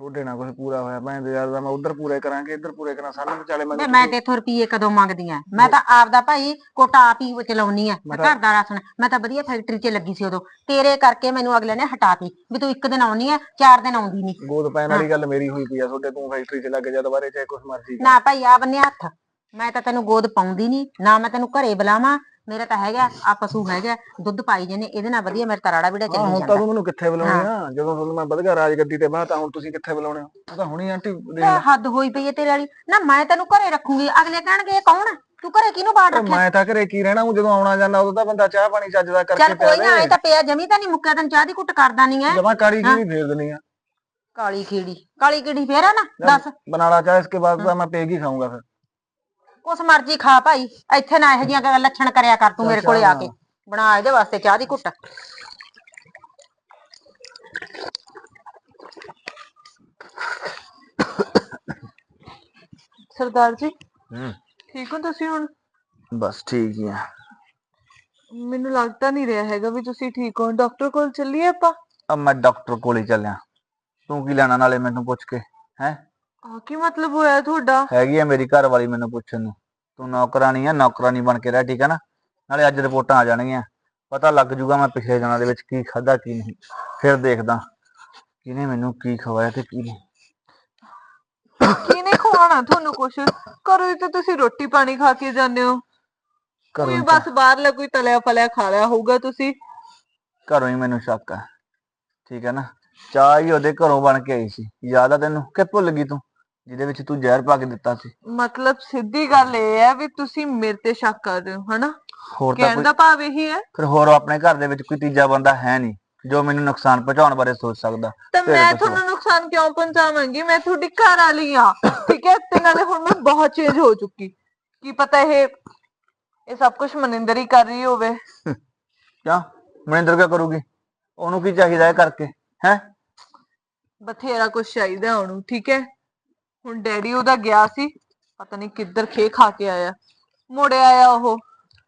ਤੁਹਾਡੇ ਨਾਲ ਕੁਝ ਪੂਰਾ ਹੋਇਆ ਭੈਣ ਦੇ ਯਾਰ ਦਾ ਮੈਂ ਉਧਰ ਪੂਰੇ ਕਰਾਂਗੇ ਇੱਧਰ ਪੂਰੇ ਕਰਾਂ ਸਾਨੂੰ ਵਿਚਾਲੇ ਮੈਂ ਮੈਂ ਤੇ ਇਥੋਂ ਰੁਪਈਏ ਕਦੋਂ ਮੰਗਦੀ ਆ ਮੈਂ ਤਾਂ ਆਪਦਾ ਭਾਈ ਕੋਟਾ ਆਪ ਹੀ ਚਲਾਉਣੀ ਆ ਮੈਂ ਘਰ ਦਾ ਰਾਸ਼ਨ। ਮੈਂ ਤਾਂ ਵਧੀਆ ਫੈਕਟਰੀ 'ਚ ਲੱਗੀ ਸੀ ਉਦੋਂ। ਤੇਰੇ ਕਰਕੇ ਮੈਨੂੰ ਅਗਲੇ ਨੇ ਹਟਾਤੀ ਵੀ ਤੂੰ ਇੱਕ ਦਿਨ ਆਉਣੀ ਆ ਚਾਰ ਦਿਨ ਆਉਂਦੀ ਨਹੀਂ। ਗੋਦ ਪੈਣ ਵਾਲੀ ਗੱਲ ਮੇਰੀ ਹੋਈ ਪਈ ਆ ਤੁਹਾਡੇ ਤੂੰ ਫੈਕਟਰੀ 'ਚ ਲੱਗ ਜਾ ਦੁਬਾਰੇ ਚਾਹੇ ਕੁਛ ਮਰਜ਼ੀ। ਨਾ ਭਾਈ ਆ ਬੰਨੇ ਹੱਥ। ਮੈਂ ਤਾਂ ਤੈਨੂੰ ਗੋਦ ਪਾਉਂਦੀ ਨਹੀਂ ਨਾ ਮੈਂ ਤੈਨੂੰ ਘਰੇ ਬੁਲਾਵਾਂ ਮੇਰਾ ਤਾਂ ਹੈਗਾ ਆ ਪਸ਼ੂ ਹੈਗਾ ਦੁੱਧ ਪਾਈ ਜਨੇ ਇਹਦੇ ਨਾਲ ਵਧੀਆ ਮੇਰਾ ਤਰਾੜਾ ਵੀੜਾ ਚੱਲੀ ਜਾਂਦਾ ਹੁਣ ਤਾਂ ਤੂੰ ਕਿੱਥੇ ਬੁਲਾਉਣੇ ਆ? ਜਦੋਂ ਤੁਹਾਨੂੰ ਮੈਂ ਵਧਗਾ ਰਾਜਗੱਦੀ ਤੇ ਬਾਹ ਤਾਂ ਹੁਣ ਤੁਸੀਂ ਕਿੱਥੇ ਬੁਲਾਉਣੇ ਹੋ? ਤਾਂ ਹੁਣੀ ਆਂਟੀ ਹੱਦ ਹੋਈ ਪਈ ਹੈ ਤੇਰੇ ਵਾਲੀ। ਨਾ ਮੈਂ ਤੈਨੂੰ ਘਰੇ ਰੱਖੂਗੀ ਅਗਲੇ ਕਹਿਣਗੇ ਇਹ ਕੌਣ ਤੂੰ ਘਰੇ ਕਿਹਨੂੰ ਬਾੜ ਰੱਖਿਆ? ਮੈਂ ਤਾਂ ਘਰੇ ਕੀ ਰਹਿਣਾ ਹੂੰ ਜਦੋਂ ਆਉਣਾ ਜਾਂਦਾ ਉਦੋਂ ਤਾਂ ਬੰਦਾ ਚਾਹ ਪਾਣੀ ਚੱਜਦਾ ਕਰਕੇ ਚੱਲ ਕੋਈ ਨਾ ਤਾਂ ਪਿਆ ਜਮੀ ਤਾਂ ਨਹੀਂ ਮੁੱਕਿਆ ਤੈਨੂੰ ਚਾਹ ਦੀ ਘੁੱਟ ਕਰਦਾ ਨਹੀਂ ਐ ਜਮਾ ਕਾੜੀ ਕੀ ਫੇਰ ਦਨੀ ਆ? ਕਾਲੀ ਕੀੜੀ ਕਾਲੀ ਕੀੜੀ ਫੇਰ ਆ ਨਾ ਦੱਸ। ਬਨਾਲਾ ਚਾਹ ਇਸਕੇ ਬਾਅਦ ਤਾਂ ਮੈਂ ਪੇਗ ਹੀ ਖਾਊਂਗਾ ਫਿਰ। ਕੁਛ ਮਰਜ਼ੀ ਖਾ ਭਾਈ ਇੱਥੇ ਨਾ ਇਹੋ ਜੀਆਂ ਲੱਛਣ ਕਰਿਆ ਕਰ ਤੂੰ ਮੇਰੇ ਕੋਲੇ ਆ ਕੇ। ਬਣਾ ਇਹਦੇ ਵਾਸਤੇ ਚਾਹ ਦੀ ਘੁੱਟ। ਸਰਦਾਰ ਜੀ ਹੂੰ। ਠੀਕ ਹੋ ਤੁਸੀਂ ਹੁਣ? ਬਸ ਠੀਕ ਹੀ ਆ। ਮੈਨੂੰ ਲੱਗਦਾ ਨਹੀਂ ਰਿਹਾ ਹੈਗਾ ਵੀ ਤੁਸੀਂ ਠੀਕ ਹੋ। ਡਾਕਟਰ ਕੋਲ ਚੱਲੀਏ ਆਪਾਂ? ਅਬ ਮੈਂ ਡਾਕਟਰ ਕੋਲ ਹੀ ਚੱਲਿਆ। ਤੂੰ ਕੀ ਲੈਣਾ ਨਾਲੇ ਮੈਨੂੰ ਪੁੱਛ ਕੇ ਹੈ? ਆ ਕੀ ਮਤਲਬ ਹੋਇਆ ਤੁਹਾਡਾ? ਹੈਗੀ ਆ ਮੇਰੀ ਘਰ ਵਾਲੀ ਮੈਨੂੰ ਪੁੱਛਣ ਨੂੰ। ਤੂੰ ਨੌਕਰਾਨੀ ਆ ਨੌਕਰਾਨੀ ਬਣ ਕੇ ਰਹਿ ਠੀਕ ਆ ਨਾ? ਨਾਲੇ ਅੱਜ ਰਿਪੋਰਟਾਂ ਆ ਜਾਣਗੀਆਂ। ਪਤਾ ਲੱਗ ਜੂਗਾ ਮੈਂ ਪਿਛਲੇ ਦਿਨਾਂ ਦੇ ਵਿੱਚ ਕੀ ਖਾਧਾ ਕੀ ਨਹੀਂ। ਫਿਰ ਦੇਖਦਾ ਕਿਹਨੇ ਮੈਨੂੰ ਕੀ ਖਵਾਇਆ ਤੇ ਕੀ ਨਹੀਂ। ਕਿਹਨੇ ਖਵਾਉਣਾ ਤੁਹਾਨੂੰ ਕੁਛ? ਹੀ ਤਾਂ ਤੁਸੀਂ ਰੋਟੀ ਪਾਣੀ ਖਾ ਕੇ ਜਾਂਦੇ ਹੋ। ਕੋਈ ਘਰੋਂ ਹੀ ਬਸ ਬਾਹਰਲਾ ਕੋਈ ਤਲਿਆ ਫਲਿਆ ਖਾ ਲਿਆ ਹੋਊਗਾ ਤੁਸੀਂ। ਘਰੋਂ ਹੀ ਮੈਨੂੰ ਸ਼ੱਕ ਆ। ਠੀਕ ਹੈ ਨਾ? ਚਾਹ ਹੀ ਉਹਦੇ ਘਰੋਂ ਬਣ ਕੇ ਆਈ ਸੀ। ਯਾਦ ਆ ਤੈਨੂੰ? ਕਿ ਭੁੱਲ ਗਈ ਤੂੰ? ਜਿਹਦੇ ਵਿੱਚ ਤੂੰ ਜ਼ਹਿਰ ਪਾ ਕੇ ਦਿੱਤਾ ਸੀ। ਮਤਲਬ ਸਿੱਧੀ ਗੱਲ ਇਹ ਹੈ ਵੀ ਤੁਸੀਂ ਮੇਰੇ ਤੇ ਸ਼ੱਕ ਕਰ ਰਹੇ ਹੋ ਹਨਾ? ਹੋਰ ਤਾਂ ਕਹਿਣ ਕੋਈ ਦਾ ਭਾਵ ਇਹੀ ਹੈ। ਫਿਰ ਹੋਰ ਆਪਣੇ ਘਰ ਦੇ ਵਿੱਚ ਕੋਈ ਤੀਜਾ ਬੰਦਾ ਹੈ ਨਹੀਂ ਜੋ ਮੈਨੂੰ ਨੁਕਸਾਨ ਪਹੁੰਚਾਉਣ ਬਾਰੇ ਸੋਚ ਸਕਦਾ। ਤਾਂ ਤੇਰੇ ਮੈਂ ਤੋਂ ਤੁਹਾਨੂੰ ਨੁਕਸਾਨ ਕਿਉਂ ਪਹੁੰਚਾਵਾਂਗੀ? ਮੈਂ ਤੁਹਾਡੀ ਘਰ ਵਾਲੀ ਆ ਠੀਕ ਹੈ? ਤੇ ਨਾਲੇ ਹੁਣ ਮੈਂ ਬਹੁਤ ਚੇਂਜ ਹੋ ਚੁੱਕੀ। ਕੀ ਪਤਾ ਇਹ ਇਹ ਸਭ ਕੁਝ ਮਨਿੰਦਰ ਹੀ ਕਰ ਰਹੀ ਹੋਵੇ। ਕਿਉਂ ਮਨਿੰਦਰ ਕਿਆ ਕਰੂਗੀ? ਉਹਨੂੰ ਕੀ ਚਾਹੀਦਾ ਹੈ ਕਰਕੇ ਹੈ? ਬਥੇਰਾ ਕੁਝ ਚਾਹੀਦਾ ਉਹਨੂੰ ਠੀਕ ਹੈ? ਹੁਣ ਡੈਡੀ ਉਹਦਾ ਗਿਆ ਸੀ ਪਤਾ ਨਹੀਂ ਕਿੱਧਰ ਖੇ ਖਾ ਕੇ ਆਇਆ। ਮੁੜ ਆਇਆ ਉਹ।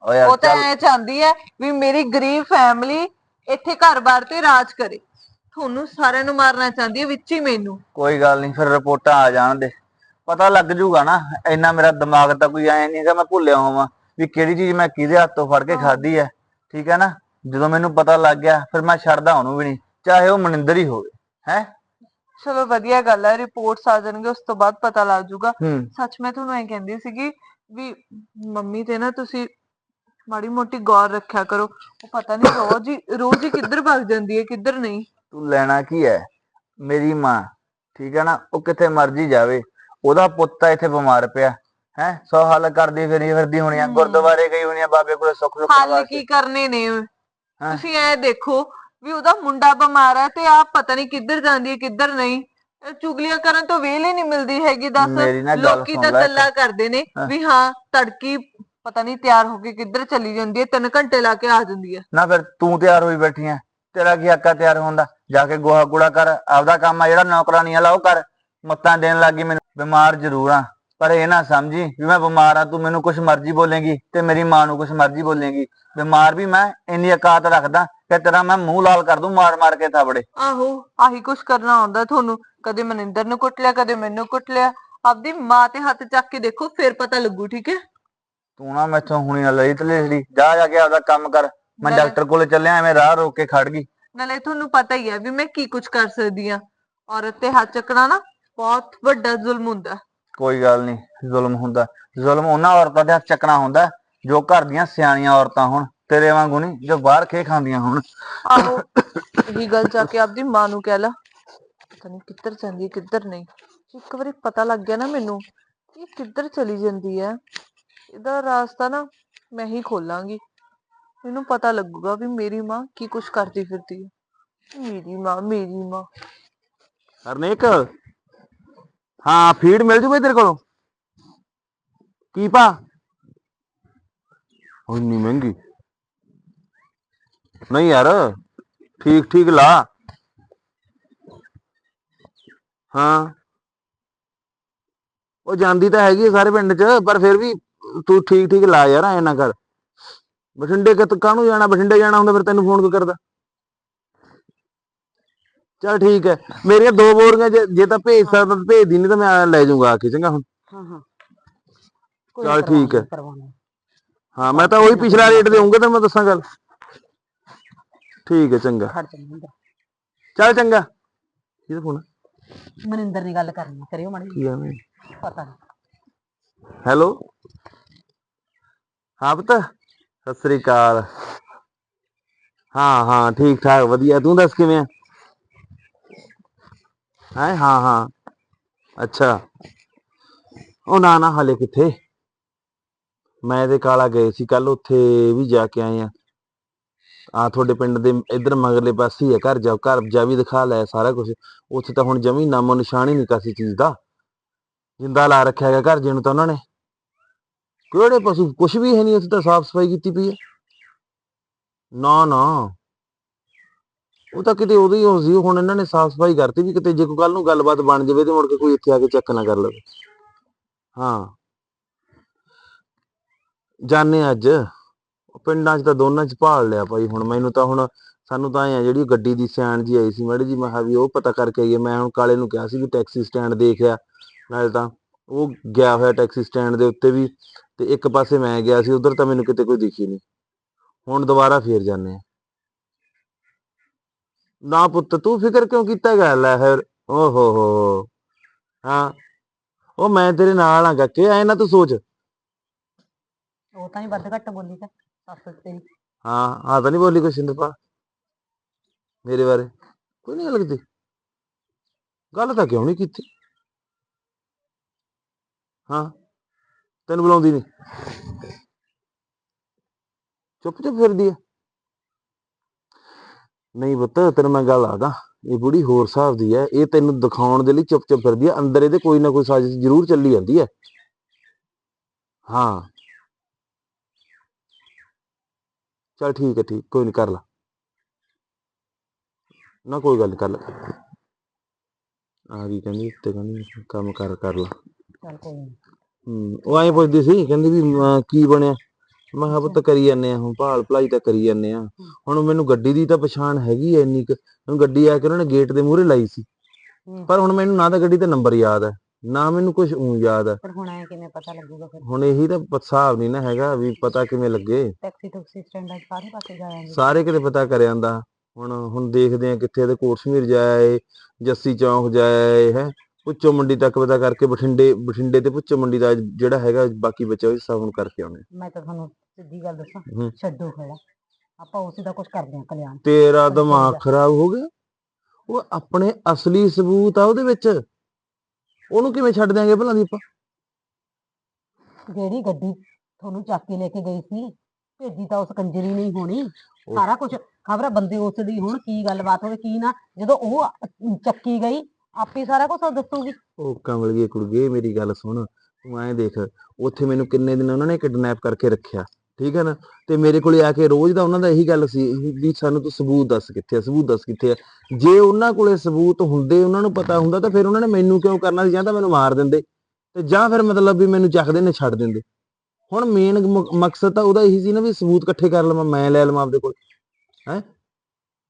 ਓ ਯਾਰ ਉਹ ਤਾਂ ਚੱਲ। ਐ ਚਾਹੁੰਦੀ ਹੈ ਵੀ ਮੇਰੀ ਗਰੀਬ ਫੈਮਿਲੀ ਇੱਥੇ ਘਰ-ਬਾਰ ਤੇ ਰਾਜ ਕਰੇ। ਤੁਹਾਨੂੰ ਸਾਰਿਆਂ ਨੂੰ ਮਾਰਨਾ ਚਾਹੁੰਦੀ ਹੈ ਵਿੱਚ ਹੀ ਮੈਨੂੰ। ਕੋਈ ਗੱਲ ਨਹੀਂ ਫਿਰ ਰਿਪੋਰਟਾਂ ਆ ਜਾਣ ਦੇ। ਪਤਾ ਲੱਗ ਜੂਗਾ ਨਾ ਇੰਨਾ ਮੇਰਾ ਦਿਮਾਗ ਤਾਂ ਕੋਈ ਐ ਨਹੀਂ ਹੈਗਾ ਮੈਂ ਭੁੱਲਿਆ ਹੋਵਾਂ ਵੀ ਕਿਹੜੀ ਚੀਜ਼ ਮੈਂ ਕਿਹਦੇ ਹੱਥੋਂ ਫੜ ਕੇ ਖਾਧੀ ਹੈ ਠੀਕ ਹੈ ਨਾ? ਜਦੋਂ ਮੈਨੂੰ ਪਤਾ ਲੱਗ ਗਿਆ ਫਿਰ ਮੈਂ ਛੱਡਦਾ ਉਹਨੂੰ ਵੀ ਨਹੀਂ ਚਾਹੇ ਉਹ ਮਨਿੰਦਰ ਹੀ ਹੋਵੇ। ਹੈ? ਚਲੋ ਵਧੀਆ ਗੱਲ ਹੈ ਰਿਪੋਰਟਸ ਆ ਜਾਣਗੇ ਉਸ ਤੋਂ ਬਾਅਦ ਪਤਾ ਲੱਗ ਜਾਊਗਾ। ਹੂੰ। ਸੱਚ ਮੈਂ ਤੁਹਾਨੂੰ ਐਂ ਕਹਿੰਦੀ ਸੀਗੀ ਵੀ ਮੰਮੀ ਤੇ ਨਾ ਤੁਸੀਂ ਮਾੜੀ ਮੋਟੀ ਗੌਰ ਰੱਖਿਆ ਕਰੋ। ਉਹ ਪਤਾ ਨਹੀਂ ਰੋਜ਼ ਹੀ ਰੋਜ਼ ਹੀ ਕਿੱਧਰ ਭੱਜ ਜਾਂਦੀ ਹੈ ਕਿੱਧਰ ਨਹੀਂ। ਤੂੰ ਲੈਣਾ ਕੀ ਹੈ? ਮੇਰੀ ਮਾਂ ਠੀਕ ਹੈ ਨਾ? ਉਹ ਕਿਤੇ ਮਰਜ਼ੀ ਜਾਵੇ। ਉਹਦਾ ਪੁੱਤ ਤਾਂ ਇੱਥੇ ਬਿਮਾਰ ਪਿਆ ਹੈ? ਸੋ ਹੱਲ ਕਰਦੀ ਫਿਰੀ ਫਿਰਦੀ ਹੋਣੀ ਆ। ਗੁਰਦੁਆਰੇ ਗਈ ਹੋਣੀ ਆ ਬਾਬੇ ਕੋਲੇ ਸੁੱਖ ਸੁੱਖ ਹੱਲ ਕੀ ਕਰਨੇ ਨੇ? ਤੁਸੀਂ ਐ ਦੇਖੋ ਵੀ ਉਹਦਾ ਮੁੰਡਾ ਬਿਮਾਰ ਹੈ ਤੇ ਆਪ ਪਤਾ ਨਹੀਂ ਕਿੱਧਰ ਜਾਂਦੀ ਹੈ ਕਿੱਧਰ ਨਹੀਂ। ਇਹ ਚੁਗਲੀਆਂ ਕਰਨ ਤੋਂ ਵੇਲ ਨਹੀਂ ਮਿਲਦੀ ਹੈਗੀ ਦੱਸ। ਮੇਰੀ ਨਾ ਗੱਲ ਲੋਕੀ ਸੁਣ ਤਾਂ ਲੈ ਇੱਕ। ਗੱਲਾਂ ਕਰਦੇ ਨੇ ਹਾਂ। ਵੀ ਹਾਂ ਤੜਕੀ ਪਤਾ ਨਹੀਂ ਤਿਆਰ ਹੋ ਕੇ ਕਿੱਧਰ ਚਲੀ ਜਾਂਦੀ ਹੈ ਤਿੰਨ ਘੰਟੇ ਲਾ ਕੇ ਆ ਜਾਂਦੀ ਹੈ। ਨਾ ਫਿਰ ਤੂੰ ਤਿਆਰ ਹੋਈ ਬੈਠੀ ਐ ਤੇਰਾ ਕੀ ਹੱਕਾ ਤਿਆਰ ਹੋਣ ਦਾ? ਜਾ ਕੇ ਗੋਹਾ ਕੂੜਾ ਕਰ ਆਪਦਾ ਕੰਮ ਆ ਜਿਹੜਾ ਨੌਕਰਾਨੀ ਵਾਲਾ ਉਹ ਕਰ ਮੱਤਾਂ ਦੇਣ ਲੱਗੀ ਮੈਨੂੰ। ਬਿਮਾਰ ਜ਼ਰੂਰ ਆ। ਪਰ ਇਹ ਨਾ ਸਮਝੀ ਵੀ ਮੈਂ ਬਿਮਾਰ ਆ ਤੂੰ ਮੈਨੂੰ ਕੁਛ ਮਰਜ਼ੀ ਬੋਲੇਂਗੀ ਤੇ ਮੇਰੀ ਮਾਂ ਨੂੰ ਕੁਛ ਮਰਜ਼ੀ ਬੋਲੇਂਗੀ। ਬਿਮਾਰ ਵੀ ਮੈਂ ਇੰਨੀ ਔਕਾਤ ਰੱਖਦਾ ਕਿ ਤੇਰਾ ਮੈਂ ਮੂੰਹ ਲਾਲ ਕਰ ਦੂੰ ਮਾਰ ਮਾਰ ਕੇ ਥਾਬੜੇ ਆਹੋ ਆਹੀ ਕੁਛ ਕਰਨਾ ਆਉਂਦਾ ਤੁਹਾਨੂੰ। ਕਦੇ ਮਨਿੰਦਰ ਨੂੰ ਕੁੱਟ ਲਿਆ ਕਦੇ ਮੈਨੂੰ ਕੁੱਟ ਲਿਆ। ਆਪਦੀ ਮਾਂ ਤੇ ਹੱਥ ਚੱਕ ਕੇ ਦੇਖੋ ਫਿਰ ਪਤਾ ਲੱਗੂ ਠੀਕ ਹੈ? ਤੂੰ ਨਾ ਮੈਥੋਂ ਹੁਣੀ ਨਾ ਲਈ ਤਲੇਸੜੀ ਜਾ ਜਾ ਕੇ ਆਪਦਾ ਕੰਮ ਕਰ। ਮੈਂ ਨਾਲੇ- ਡਾਕਟਰ ਕੋਲੇ ਚੱਲਿਆ ਐਵੇਂ ਰਾਹ ਰੋਕ ਕੇ ਖੜ ਗਈ। ਨਾਲੇ ਤੁਹਾਨੂੰ ਪਤਾ ਹੀ ਹੈ ਵੀ ਮੈਂ ਕੀ ਕੁਛ ਕਰ ਸਕਦੀ ਆ ਔਰਤ ਤੇ ਹੱਥ ਚੱਕਣਾ ਨਾ ਬਹੁਤ ਵੱਡਾ ਜ਼ੁਲਮ ਹੁੰਦਾ। ਕੋਈ ਗੱਲ ਨਹੀਂ ਜ਼ੁਲਮ ਹੁੰਦਾ। ਜ਼ੁਲਮ ਉਹਨਾਂ ਔਰਤਾਂ ਦੇ ਹੱਥ ਚੱਕਣਾ ਹੁੰਦਾ ਜੋ ਘਰ ਦੀਆਂ ਸਿਆਣੀਆਂ ਔਰਤਾਂ ਹੋਣ ਤੇਰੇ ਵਾਂਗੂ ਨਹੀਂ ਜੋ ਬਾਹਰ ਖੇ ਖਾਂਦੀਆਂ ਹੋਣ। ਆਹੋ ਇਹੀ ਗੱਲ ਜਾ ਕੇ ਆਪਦੀ ਮਾਂ ਨੂੰ ਕਹਿ ਲਾ। ਪਤਾ ਨਹੀਂ ਕਿੱਧਰ ਜਾਂਦੀ ਹੈ ਕਿੱਧਰ ਨਹੀਂ। ਇੱਕ ਵਾਰੀ ਪਤਾ ਲੱਗ ਗਿਆ ਨਾ ਮੈਨੂੰ ਕਿ ਇਹ ਕਿੱਧਰ ਚਲੀ ਜਾਂਦੀ ਹੈ। ਇਹਦਾ ਰਾਸਤਾ ਨਾ ਮੈਂ ਹੀ ਖੋਲਾਂਗੀ। ਮੈਨੂੰ ਪਤਾ ਲੱਗੂਗਾ ਵੀ ਮੇਰੀ ਮਾਂ ਕੀ ਕੁਛ ਕਰਦੀ ਫਿਰਦੀ ਹੈ। ਮੇਰੀ ਮਾਂ ਮੇਰੀ ਮਾਂ। ਹਰਨੇਕ। ਹਾਂ ਫੀਡ ਮਿਲ ਜੂਗੀ ਤੇਰੇ ਕੋਲੋਂ? ਕੀ ਪਾ ਉਹ ਇੰਨੀ ਮਹਿੰਗੀ। ਨਹੀਂ ਯਾਰ, ਠੀਕ ਠੀਕ ਲਾ। ਹਾਂ। ਉਹ ਜਾਂਦੀ ਤਾਂ ਹੈਗੀ ਆ ਸਾਰੇ ਪਿੰਡ 'ਚ, ਪਰ ਫਿਰ ਵੀ ਤੂੰ ਠੀਕ ਠੀਕ ਲਾ ਯਾਰ, ਐ ਨਾ ਕਰ। ਬਠਿੰਡੇ ਕਿ ਕਾਹਨੂੰ ਜਾਣਾ? ਬਠਿੰਡੇ ਜਾਣਾ ਹੁੰਦਾ, ਫਿਰ ਤੈਨੂੰ ਫੋਨ ਕਿਉਂ ਕਰਦਾ? ਚਲ ਠੀਕ ਹੈ। ਮੇਰੀਆਂ ਦੋ ਬੋਰੀਆਂ ਜੇ ਜੇ ਤਾਂ ਭੇਜ ਸਕਦਾ ਤਾਂ ਭੇਜ ਦੀ ਨਹੀਂ ਤਾਂ ਮੈਂ ਲੈ ਜਾਊਂਗਾ ਆ ਕੇ ਚੰਗਾ ਹੁਣ। ਹਾਂ ਹਾਂ। ਚੱਲ ਠੀਕ ਹੈ। ਹਾਂ ਮੈਂ ਤਾਂ ਉਹੀ ਪਿਛਲਾ ਰੇਟ ਦੇਊਂਗਾ ਤੈਨੂੰ ਮੈਂ ਦੱਸਾਂ ਗੱਲ। ਠੀਕ ਹੈ ਚੰਗਾ। ਖੜ ਚੱਲ ਚੰਗਾ। ਕਿਹਦਾ ਫੋਨ ਮਨਿੰਦਰ ਦੀ ਗੱਲ ਕਰਨੀ ਆ, ਕਰਿਓ ਮਾੜੀ ਕੀ ਪਤਾ ਨਹੀਂ। ਹੈਲੋ। ਹਾਂ ਪੁੱਤ। ਸਤਿ ਸ੍ਰੀ ਅਕਾਲ। ਹਾਂ ਹਾਂ ਠੀਕ ਠਾਕ ਵਧੀਆ। ਤੂੰ ਦੱਸ ਕਿਵੇਂ ਆ? ਹੈ? ਹਾਂ ਹਾਂ। ਅੱਛਾ। ਉਹ ਨਾ ਨਾ, ਹਲੇ ਕਿੱਥੇ? ਮੈਂ ਤੇ ਕਾਲਾ ਗਏ ਸੀ ਕੱਲ ਉੱਥੇ ਵੀ ਜਾ ਕੇ ਆਏ ਆ। ਆ ਤੁਹਾਡੇ ਪਿੰਡ ਦੇ ਇਧਰ ਮਗਰਲੇ ਪਾਸੇ ਹੀ ਆ, ਘਰ ਜਾ ਘਰ ਜਾ ਵੀ ਦਿਖਾ ਲਿਆ ਸਾਰਾ ਕੁਝ ਉੱਥੇ ਤਾਂ ਹੁਣ ਜਮੀ ਨਾਮੋ ਨਿਸ਼ਾਨ ਹੀ ਨਹੀਂ ਕਾਸੀ ਚੀਜ਼ ਦਾ। ਜਿੰਦਾ ਲਾ ਰੱਖਿਆ ਹੈਗਾ ਘਰ ਜੇ ਨੂੰ ਤਾਂ ਉਹਨਾਂ ਨੇ। ਕਿਹੜੇ ਪਸ਼ੂ? ਕੁਛ ਵੀ ਹੈ ਨਹੀਂ, ਉੱਥੇ ਤਾਂ ਸਾਫ਼ ਸਫ਼ਾਈ ਕੀਤੀ ਪਈ ਹੈ। ਨਾ ਨਾ। ਉਹ ਤਾਂ ਕਿਤੇ ਉਦੋਂ ਹੀ ਹੋ ਸੀ, ਹੁਣ ਇਹਨਾਂ ਨੇ ਸਾਫ਼ ਸਫ਼ਾਈ ਕਰਤੀ ਵੀ ਕਿਤੇ ਜੇ ਕੋਈ ਕੱਲ ਨੂੰ ਗੱਲਬਾਤ ਬਣ ਜਾਵੇ ਤੇ ਮੁੜ ਕੇ ਕੋਈ ਇੱਥੇ ਆ ਕੇ ਚੈੱਕ ਨਾ ਕਰ ਲਵੇ। ਹਾਂ। ਜਾਣੇ ਅੱਜ। ਪਿੰਡਾਂ 'ਚ ਤਾਂ ਦੋਨਾਂ 'ਚ ਭਾਲ ਲਿਆ ਭਾਈ ਹੁਣ, ਮੈਨੂੰ ਤਾਂ ਹੁਣ ਸਾਨੂੰ ਤਾਂ ਐ ਜਿਹੜੀ ਗੱਡੀ ਦੀ ਸਿਆਣ ਜੀ ਆਈ ਸੀ ਮੈਡਮ ਜੀ ਮੈਂ ਕਿਹਾ ਵੀ ਉਹ ਪਤਾ ਕਰਕੇ ਆਈਏ। ਮੈਂ ਹੁਣ ਕਾਲੇ ਨੂੰ ਕਿਹਾ ਸੀ ਵੀ ਟੈਕਸੀ ਸਟੈਂਡ ਦੇਖਿਆ ਨਾਲੇ ਤਾਂ ਉਹ ਗਿਆ ਹੋਇਆ ਟੈਕਸੀ ਸਟੈਂਡ ਦੇ ਉੱਤੇ ਵੀ ਤੇ ਇੱਕ ਪਾਸੇ ਮੈਂ ਗਿਆ ਸੀ, ਉਧਰ ਤਾਂ ਮੈਨੂੰ ਕਿਤੇ ਕੋਈ ਦਿਖੀ ਨਹੀਂ। ਹੁਣ ਦੁਬਾਰਾ ਫੇਰ ਜਾਂਦੇ ਆ ਨਾ ਪੁੱਤ ਤੂੰ ਫਿਕਰ ਕਿਉਂ ਕੀਤਾ ਗਾ ਲੈ ਫਿਰ ਓ ਹੋ ਹੋ। ਹੋ। ਉਹ ਮੈਂ ਤੇਰੇ ਨਾਲ ਆ ਗੱਕੇ ਐ ਨਾ ਤੂੰ ਸੋਚ। ਉਹ ਤਾਂ ਨਹੀਂ ਵੱਧ ਘੱਟ ਬੋਲੀ ਤਾਂ ਸੱਸ ਤੇਰੀ ਹਾਂ ਆ ਤਾਂ ਨਹੀਂ ਬੋਲੀ ਕੁਛ ਸਿੰਦਪਾ ਮੇਰੇ ਬਾਰੇ ਕੋਈ ਨਹੀਂ ਕੀਤੀ? ਗੱਲ ਤਾਂ ਕਿਉਂ ਨਹੀਂ ਕੀਤੀ? ਹਾਂ ਤੈਨੂੰ ਬੁਲਾਉਂਦੀ ਨਹੀਂ। ਚੁੱਪ ਚੁੱਪ ਫਿਰਦੀ ਆ। ਨਹੀਂ ਪੁੱਤ ਤੈਨੂੰ ਮੈਂ ਗੱਲ ਆਦਾ ਇਹ ਬੁੜੀ ਹੋਰ ਹਿਸਾਬ ਦੀ ਹੈ ਇਹ ਤੈਨੂੰ ਦਿਖਾਉਣ ਦੇ ਲਈ ਚੁੱਪ ਚੁੱਪ ਫਿਰਦੀ ਆ ਅੰਦਰ ਇਹਦੇ ਕੋਈ ਨਾ ਕੋਈ ਸਾਜ਼ਿਸ਼ ਜ਼ਰੂਰ ਚੱਲੀ ਜਾਂਦੀ ਹੈ। ਹਾਂ। ਚਲ ਠੀਕ ਹੈ ਠੀਕ ਕੋਈ ਨਹੀਂ ਕਰ ਲਾ। ਨਾ ਕੋਈ ਗੱਲ ਕਰ ਲਾ। ਆ ਗਈ ਕਹਿੰਦੀ ਤੇ ਕਹਿੰਦੀ ਕੰਮ ਕਰ ਕਰ ਲਾ। ਚੱਲ ਕੋਈ ਨੀ। ਹੂੰ ਉਹ ਐਂ ਪੁੱਛਦੀ ਸੀ ਕਹਿੰਦੀ ਵੀ ਅਮ, ਕੀ ਬਣਿਆ? ਮੈਂ ਕਿਹਾ ਪੁੱਤ ਕਰੀ ਜਾਂਦੇ ਆ ਹੁਣ ਭਾਲ ਭਲਾਈ ਤਾਂ ਕਰੀ ਜਾਂਦੇ ਆ। ਹੁਣ ਮੈਨੂੰ ਗੱਡੀ ਦੀ ਤਾਂ ਪਛਾਣ ਹੈਗੀ ਐ ਇੰਨੀ ਕੁ। ਹੁਣ ਗੱਡੀ ਆ ਕੇ ਉਹਨਾਂ ਨੇ ਗੇਟ ਦੇ ਮੂਹਰੇ ਲਾਈ ਸੀ। ਪਰ ਹੁਣ ਮੈਨੂੰ ਨਾ ਤਾਂ ਗੱਡੀ ਦਾ ਨੰਬਰ ਯਾਦ ਹੈ ਨਾ ਮੈਨੂੰ ਕੁਝ ਉਂ ਯਾਦ ਹੈ ਪਰ ਹੁਣ ਐ ਕਿਵੇਂ ਪਤਾ ਲੱਗੂਗਾ ਫਿਰ? ਹੁਣ ਇਹੀ ਤਾਂ ਹਿਸਾਬ ਨਹੀਂ ਨਾ ਹੈਗਾ ਵੀ ਪਤਾ ਕਿਵੇਂ ਲੱਗੇ। ਟੈਕਸੀ ਟੁਕਸੀ ਸਟੈਂਡਾਂ 'ਚ ਸਾਰੇ ਪਾਸੇ ਜਾ ਜਾਂਦੇ। ਸਾਰੇ ਕਿਤੇ ਪਤਾ ਕਰ ਜਾਂਦਾ। ਹੁਣ ਹੁਣ ਦੇਖਦੇ ਆ ਕਿੱਥੇ ਇਹਦੇ ਕੋਟਸ਼ਮੀਰ ਜਾਏ ਜੱਸੀ ਚੌਂਕ ਜਾਏ ਹੈ। ਪੁੱਚੋ ਮੰਡੀ ਤੱਕ ਪਤਾ ਕਰਕੇ ਬਠਿੰਡੇ ਬਠਿੰਡੇ ਤੇ ਪੁੱਚੋ ਮੰਡੀ ਦਾ ਜਿਹੜਾ ਹੈਗਾ ਬਾਕੀ ਬਚਿਆ ਉਹ ਹਿੱਸਾ ਹੁਣ ਕਰਕੇ ਆਉਣੇ ਮੈਂ ਤਾਂ ਤੁਹਾਨੂੰ ਸਿੱਧੀ ਗੱਲ ਦੱਸਾਂ ਹੂੰ। ਛੱਡੋ ਖੜਾ। ਆਪਾਂ ਉਸੇ ਦਾ ਕੁਝ ਕਰਦੇ ਹਾਂ ਕਲਿਆਣ। ਤੇਰਾ ਦਿਮਾਗ। ਖਰਾਬ ਹੋ ਗਿਆ? ਉਹ ਆਪਣੇ ਅਸਲੀ ਸਬੂਤ ਆ ਉਹਦੇ ਵਿੱਚ? ਉਹਨੂੰ ਕਿਵੇਂ ਛੱਡ ਦਿਆਂਗੇ ਭਲਾ ਦੀ ਆਪਾਂ ਜਿਹੜੀ ਗੱਡੀ ਤੁਹਾਨੂੰ ਚੱਕ ਕੇ ਲੈ ਕੇ ਗਈ ਸੀ ਭੇਜੀ ਤਾਂ ਉਸ ਕੰਜਰੀ ਨਹੀਂ ਹੋਣੀ। ਸਾਰਾ ਕੁਝ ਖਬਰ ਬੰਦੇ ਉਸ ਦੀ ਹੁਣ ਕੀ ਗੱਲਬਾਤ ਹੋਵੇ ਕੀ ਨਾ ਜਦੋਂ ਉਹ ਅ- ਚੱਕੀ ਗਈ ਆਪੇ ਸਾਰਾ ਕੁਝ ਦੱਸੂਗੀ। ਉਹ ਕਮਲੀਏ ਕੁੜੀਏ ਮੇਰੀ ਗੱਲ ਸੁਣ। ਤੂੰ ਐਂ ਦੇਖ ਉੱਥੇ ਮੈਨੂੰ ਕਿੰਨੇ ਦਿਨ ਉਹਨਾਂ ਨੇ ਕਿਡਨੈਪ ਕਰਕੇ ਰੱਖਿਆ। ਠੀਕ ਹੈ ਨਾ? ਤੇ ਮੇਰੇ ਕੋਲੇ ਆ ਕੇ ਰੋਜ਼ ਦਾ ਉਹਨਾਂ ਦਾ ਇਹੀ ਗੱਲ ਸੀ ਵੀ ਸਾਨੂੰ ਤੂੰ ਸਬੂਤ ਦੱਸ ਕਿੱਥੇ ਆ, ਸਬੂਤ ਦੱਸ ਕਿੱਥੇ ਆ। ਜੇ ਉਹਨਾਂ ਕੋਲੇ ਸਬੂਤ ਹੁੰਦੇ, ਉਹਨਾਂ ਨੂੰ ਪਤਾ ਹੁੰਦਾ ਤਾਂ ਫਿਰ ਉਹਨਾਂ ਨੇ ਮੈਨੂੰ ਕਿਉਂ ਕਰਨਾ ਸੀ? ਜਾਂ ਤਾਂ ਮੈਨੂੰ ਮਾਰ ਦਿੰਦੇ ਤੇ ਜਾਂ ਫਿਰ ਮਤਲਬ ਵੀ ਮੈਨੂੰ ਚੱਕਦੇ ਨੇ, ਛੱਡ ਦਿੰਦੇ। ਹੁਣ ਮੇਨ ਮਕਸਦ ਤਾਂ ਉਹਦਾ ਇਹੀ ਸੀ ਨਾ ਵੀ ਸਬੂਤ ਇਕੱਠੇ ਕਰ ਲਵਾਂ, ਮੈਂ ਲੈ ਲਵਾਂ ਆਪਦੇ ਕੋਲ, ਹੈ?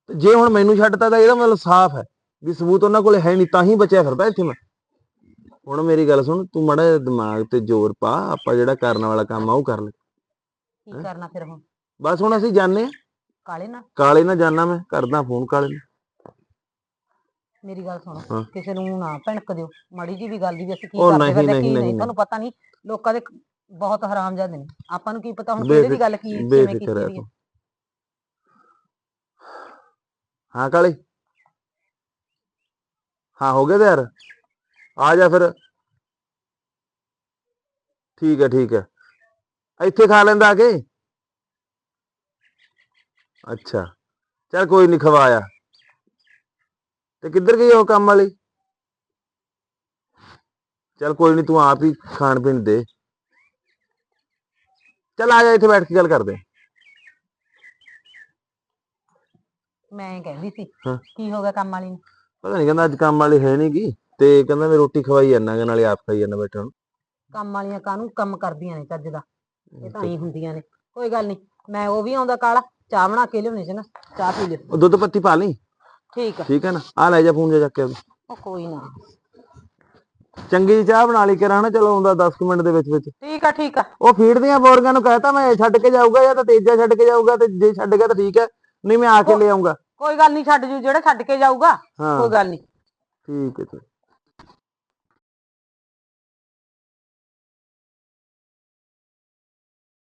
ਜੇ ਹੁਣ ਮੈਨੂੰ ਛੱਡਤਾ ਤਾਂ ਇਹਦਾ ਮਤਲਬ ਸਾਫ਼ ਹੈ ਵੀ ਸਬੂਤ ਉਹਨਾਂ ਕੋਲੇ ਹੈ ਨਹੀਂ, ਤਾਂ ਹੀ ਬਚਿਆ ਫਿਰਦਾ ਇੱਥੇ ਮੈਂ। ਹੁਣ ਮੇਰੀ ਗੱਲ ਸੁਣ, ਤੂੰ ਮੜਾ ਦਿਮਾਗ ਤੇ ਜ਼ੋਰ ਪਾ, ਆਪਾਂ ਜਿਹੜਾ ਕਰਨ ਵਾਲਾ ਕੰਮ ਆ ਉਹ ਕਰ ਲੈ। ਕੀ ਕਰਨਾ ਫਿਰ ਹੁਣ? ਬਸ ਹੁਣ ਅਸੀਂ ਜਾਣੇ ਕਾਲੇ ਨਾ? ਕਾਲੇ ਨਾਲ ਜਾਣਾ ਮੈਂ ਕਰਦਾ ਫੋਨ ਕਾਲੇ ਨੂੰ। ਮੇਰੀ ਗੱਲ ਸੁਣੋ ਹਾਂ। ਕਿਸੇ ਨੂੰ ਨਾ ਭਿਣਕ ਦਿਓ। ਮਾੜੀ ਜੀ ਵੀ ਗੱਲ ਦੀ ਵੀ ਅਸੀਂ ਕੀ ਉਹ ਕਰਦੇ ਨਹੀਂ, ਫਿਰਦੇ ਕੀ ਨਹੀਂ, ਨਹੀਂ? ਤੁਹਾਨੂੰ ਪਤਾ ਨਹੀਂ ਲੋਕਾਂ ਦੇ ਬਹੁਤ ਹਰਾਮ ਜਾਂਦੇ ਨੇ। ਆਪਾਂ ਨੂੰ ਕੀ ਪਤਾ ਹੁਣ ਕਿਹੜੇ ਦੀ ਗੱਲ ਕੀ ਕਿਵੇਂ ਬੇਫਿਕਰ ਕੀਤੀ ਹੈ ਦੀ ਹੈ। ਤੂੰ। ਹਾਂ ਕਾਲੇ। ਹਾਂ ਹੋ ਗਿਆ ਤਿਆਰ? ਆ ਜਾ ਫਿਰ। ਠੀਕ ਹੈ ਠੀਕ ਹੈ। ਇੱਥੇ ਖਾ ਲੈਂਦਾ ਆ ਕੇ? ਅੱਛਾ। ਚਲ ਕੋਈ ਨਹੀਂ ਖਵਾਇਆ ਤੇ ਕਿੱਧਰ ਗਈ ਉਹ ਕੰਮ ਵਾਲੀ? ਚਲ ਕੋਈ ਨਹੀਂ ਤੂੰ ਆਪ ਹੀ ਖਾਣ ਪੀਣ ਦੇ। ਚਲ ਆ ਜਾ ਇੱਥੇ ਬੈਠ ਕੇ ਗੱਲ ਕਰਦੇ। ਮੈਂ ਕਹਿੰਦੀ ਸੀ ਹਾਂ। ਕੀ ਹੋ ਗਿਆ ਕੰਮ ਵਾਲੀ ਨੂੰ? ਪਤਾ ਨਹੀਂ ਕਹਿੰਦਾ ਅੱਜ ਕੰਮ ਵਾਲੀ ਹੈ ਨੀ ਗੀ ਤੇ ਕਹਿੰਦਾ ਮੈਂ ਰੋਟੀ ਖਵਾਈ ਜਾਂਦਾ ਗਾ ਨਾਲੇ ਆਪ ਖਾਈ ਜਾਂਦਾ ਬੈਠਾ ਨੂੰ। ਕੰਮ ਵਾਲੀਆਂ ਕਾਹਨੂੰ ਕੰਮ ਕਰਦੀਆਂ ਨੇ ਚੱਜ ਦਾ। ਇਹ ਤਾਂ ਹੀ ਹੁੰਦੀਆਂ ਨੇ। ਕੋਈ ਗੱਲ ਨਹੀਂ ਮੈਂ ਉਹ ਵੀ ਆਉਂਦਾ ਕਾਲਾ ਚਾਹ ਬਣਾ ਕੇ ਲਿਆਉਣੀ ਸੀ ਨਾ ਚਾਹ ਪੀ ਲਿਓ। ਉਹ ਦੁੱਧ ਪੱਤੀ ਪਾ ਲਈ? ਠੀਕ ਆ। ਠੀਕ ਹੈ ਨਾ ਆ ਲੈ ਜਾ ਫੋਨ ਜਾ ਚੱਕ ਕੇ ਉਹਦਾ। ਉਹ ਕੋਈ ਨਾ। ਚੰਗੀ ਜਿਹੀ ਚਾਹ ਬਣਾ ਲਈ ਕਰਾਂ ਨਾ ਚਲੋ ਆਉਂਦਾ 10 ਮਿੰਟ ਦੇ ਵਿੱਚ ਵਿੱਚ। ਠੀਕ ਆ ਠੀਕ ਆ। ਉਹ ਫੀਡ ਦੀਆਂ ਬੋਰੀਆਂ ਨੂੰ ਕਹਿਤਾ ਮੈਂ ਛੱਡ ਕੇ ਜਾਊਗਾ ਜਾਂ ਤਾਂ ਤੇਜਾ ਛੱਡ ਕੇ ਜਾਊਗਾ ਤੇ ਜੇ ਛੱਡ ਗਿਆ ਤਾਂ ਠੀਕ ਹੈ ਨਹੀਂ ਮੈਂ ਆ ਕੇ ਲੈ ਆਉਂਗਾ ਕੋਈ ਗੱਲ ਨਹੀਂ ਛੱਡ ਜੂ ਜਿਹੜਾ ਛੱਡ ਕੇ ਜਾਊਗਾ ਹਾਂ। ਕੋਈ ਗੱਲ ਨਹੀਂ ਠੀਕ ਹੈ ਜੀ।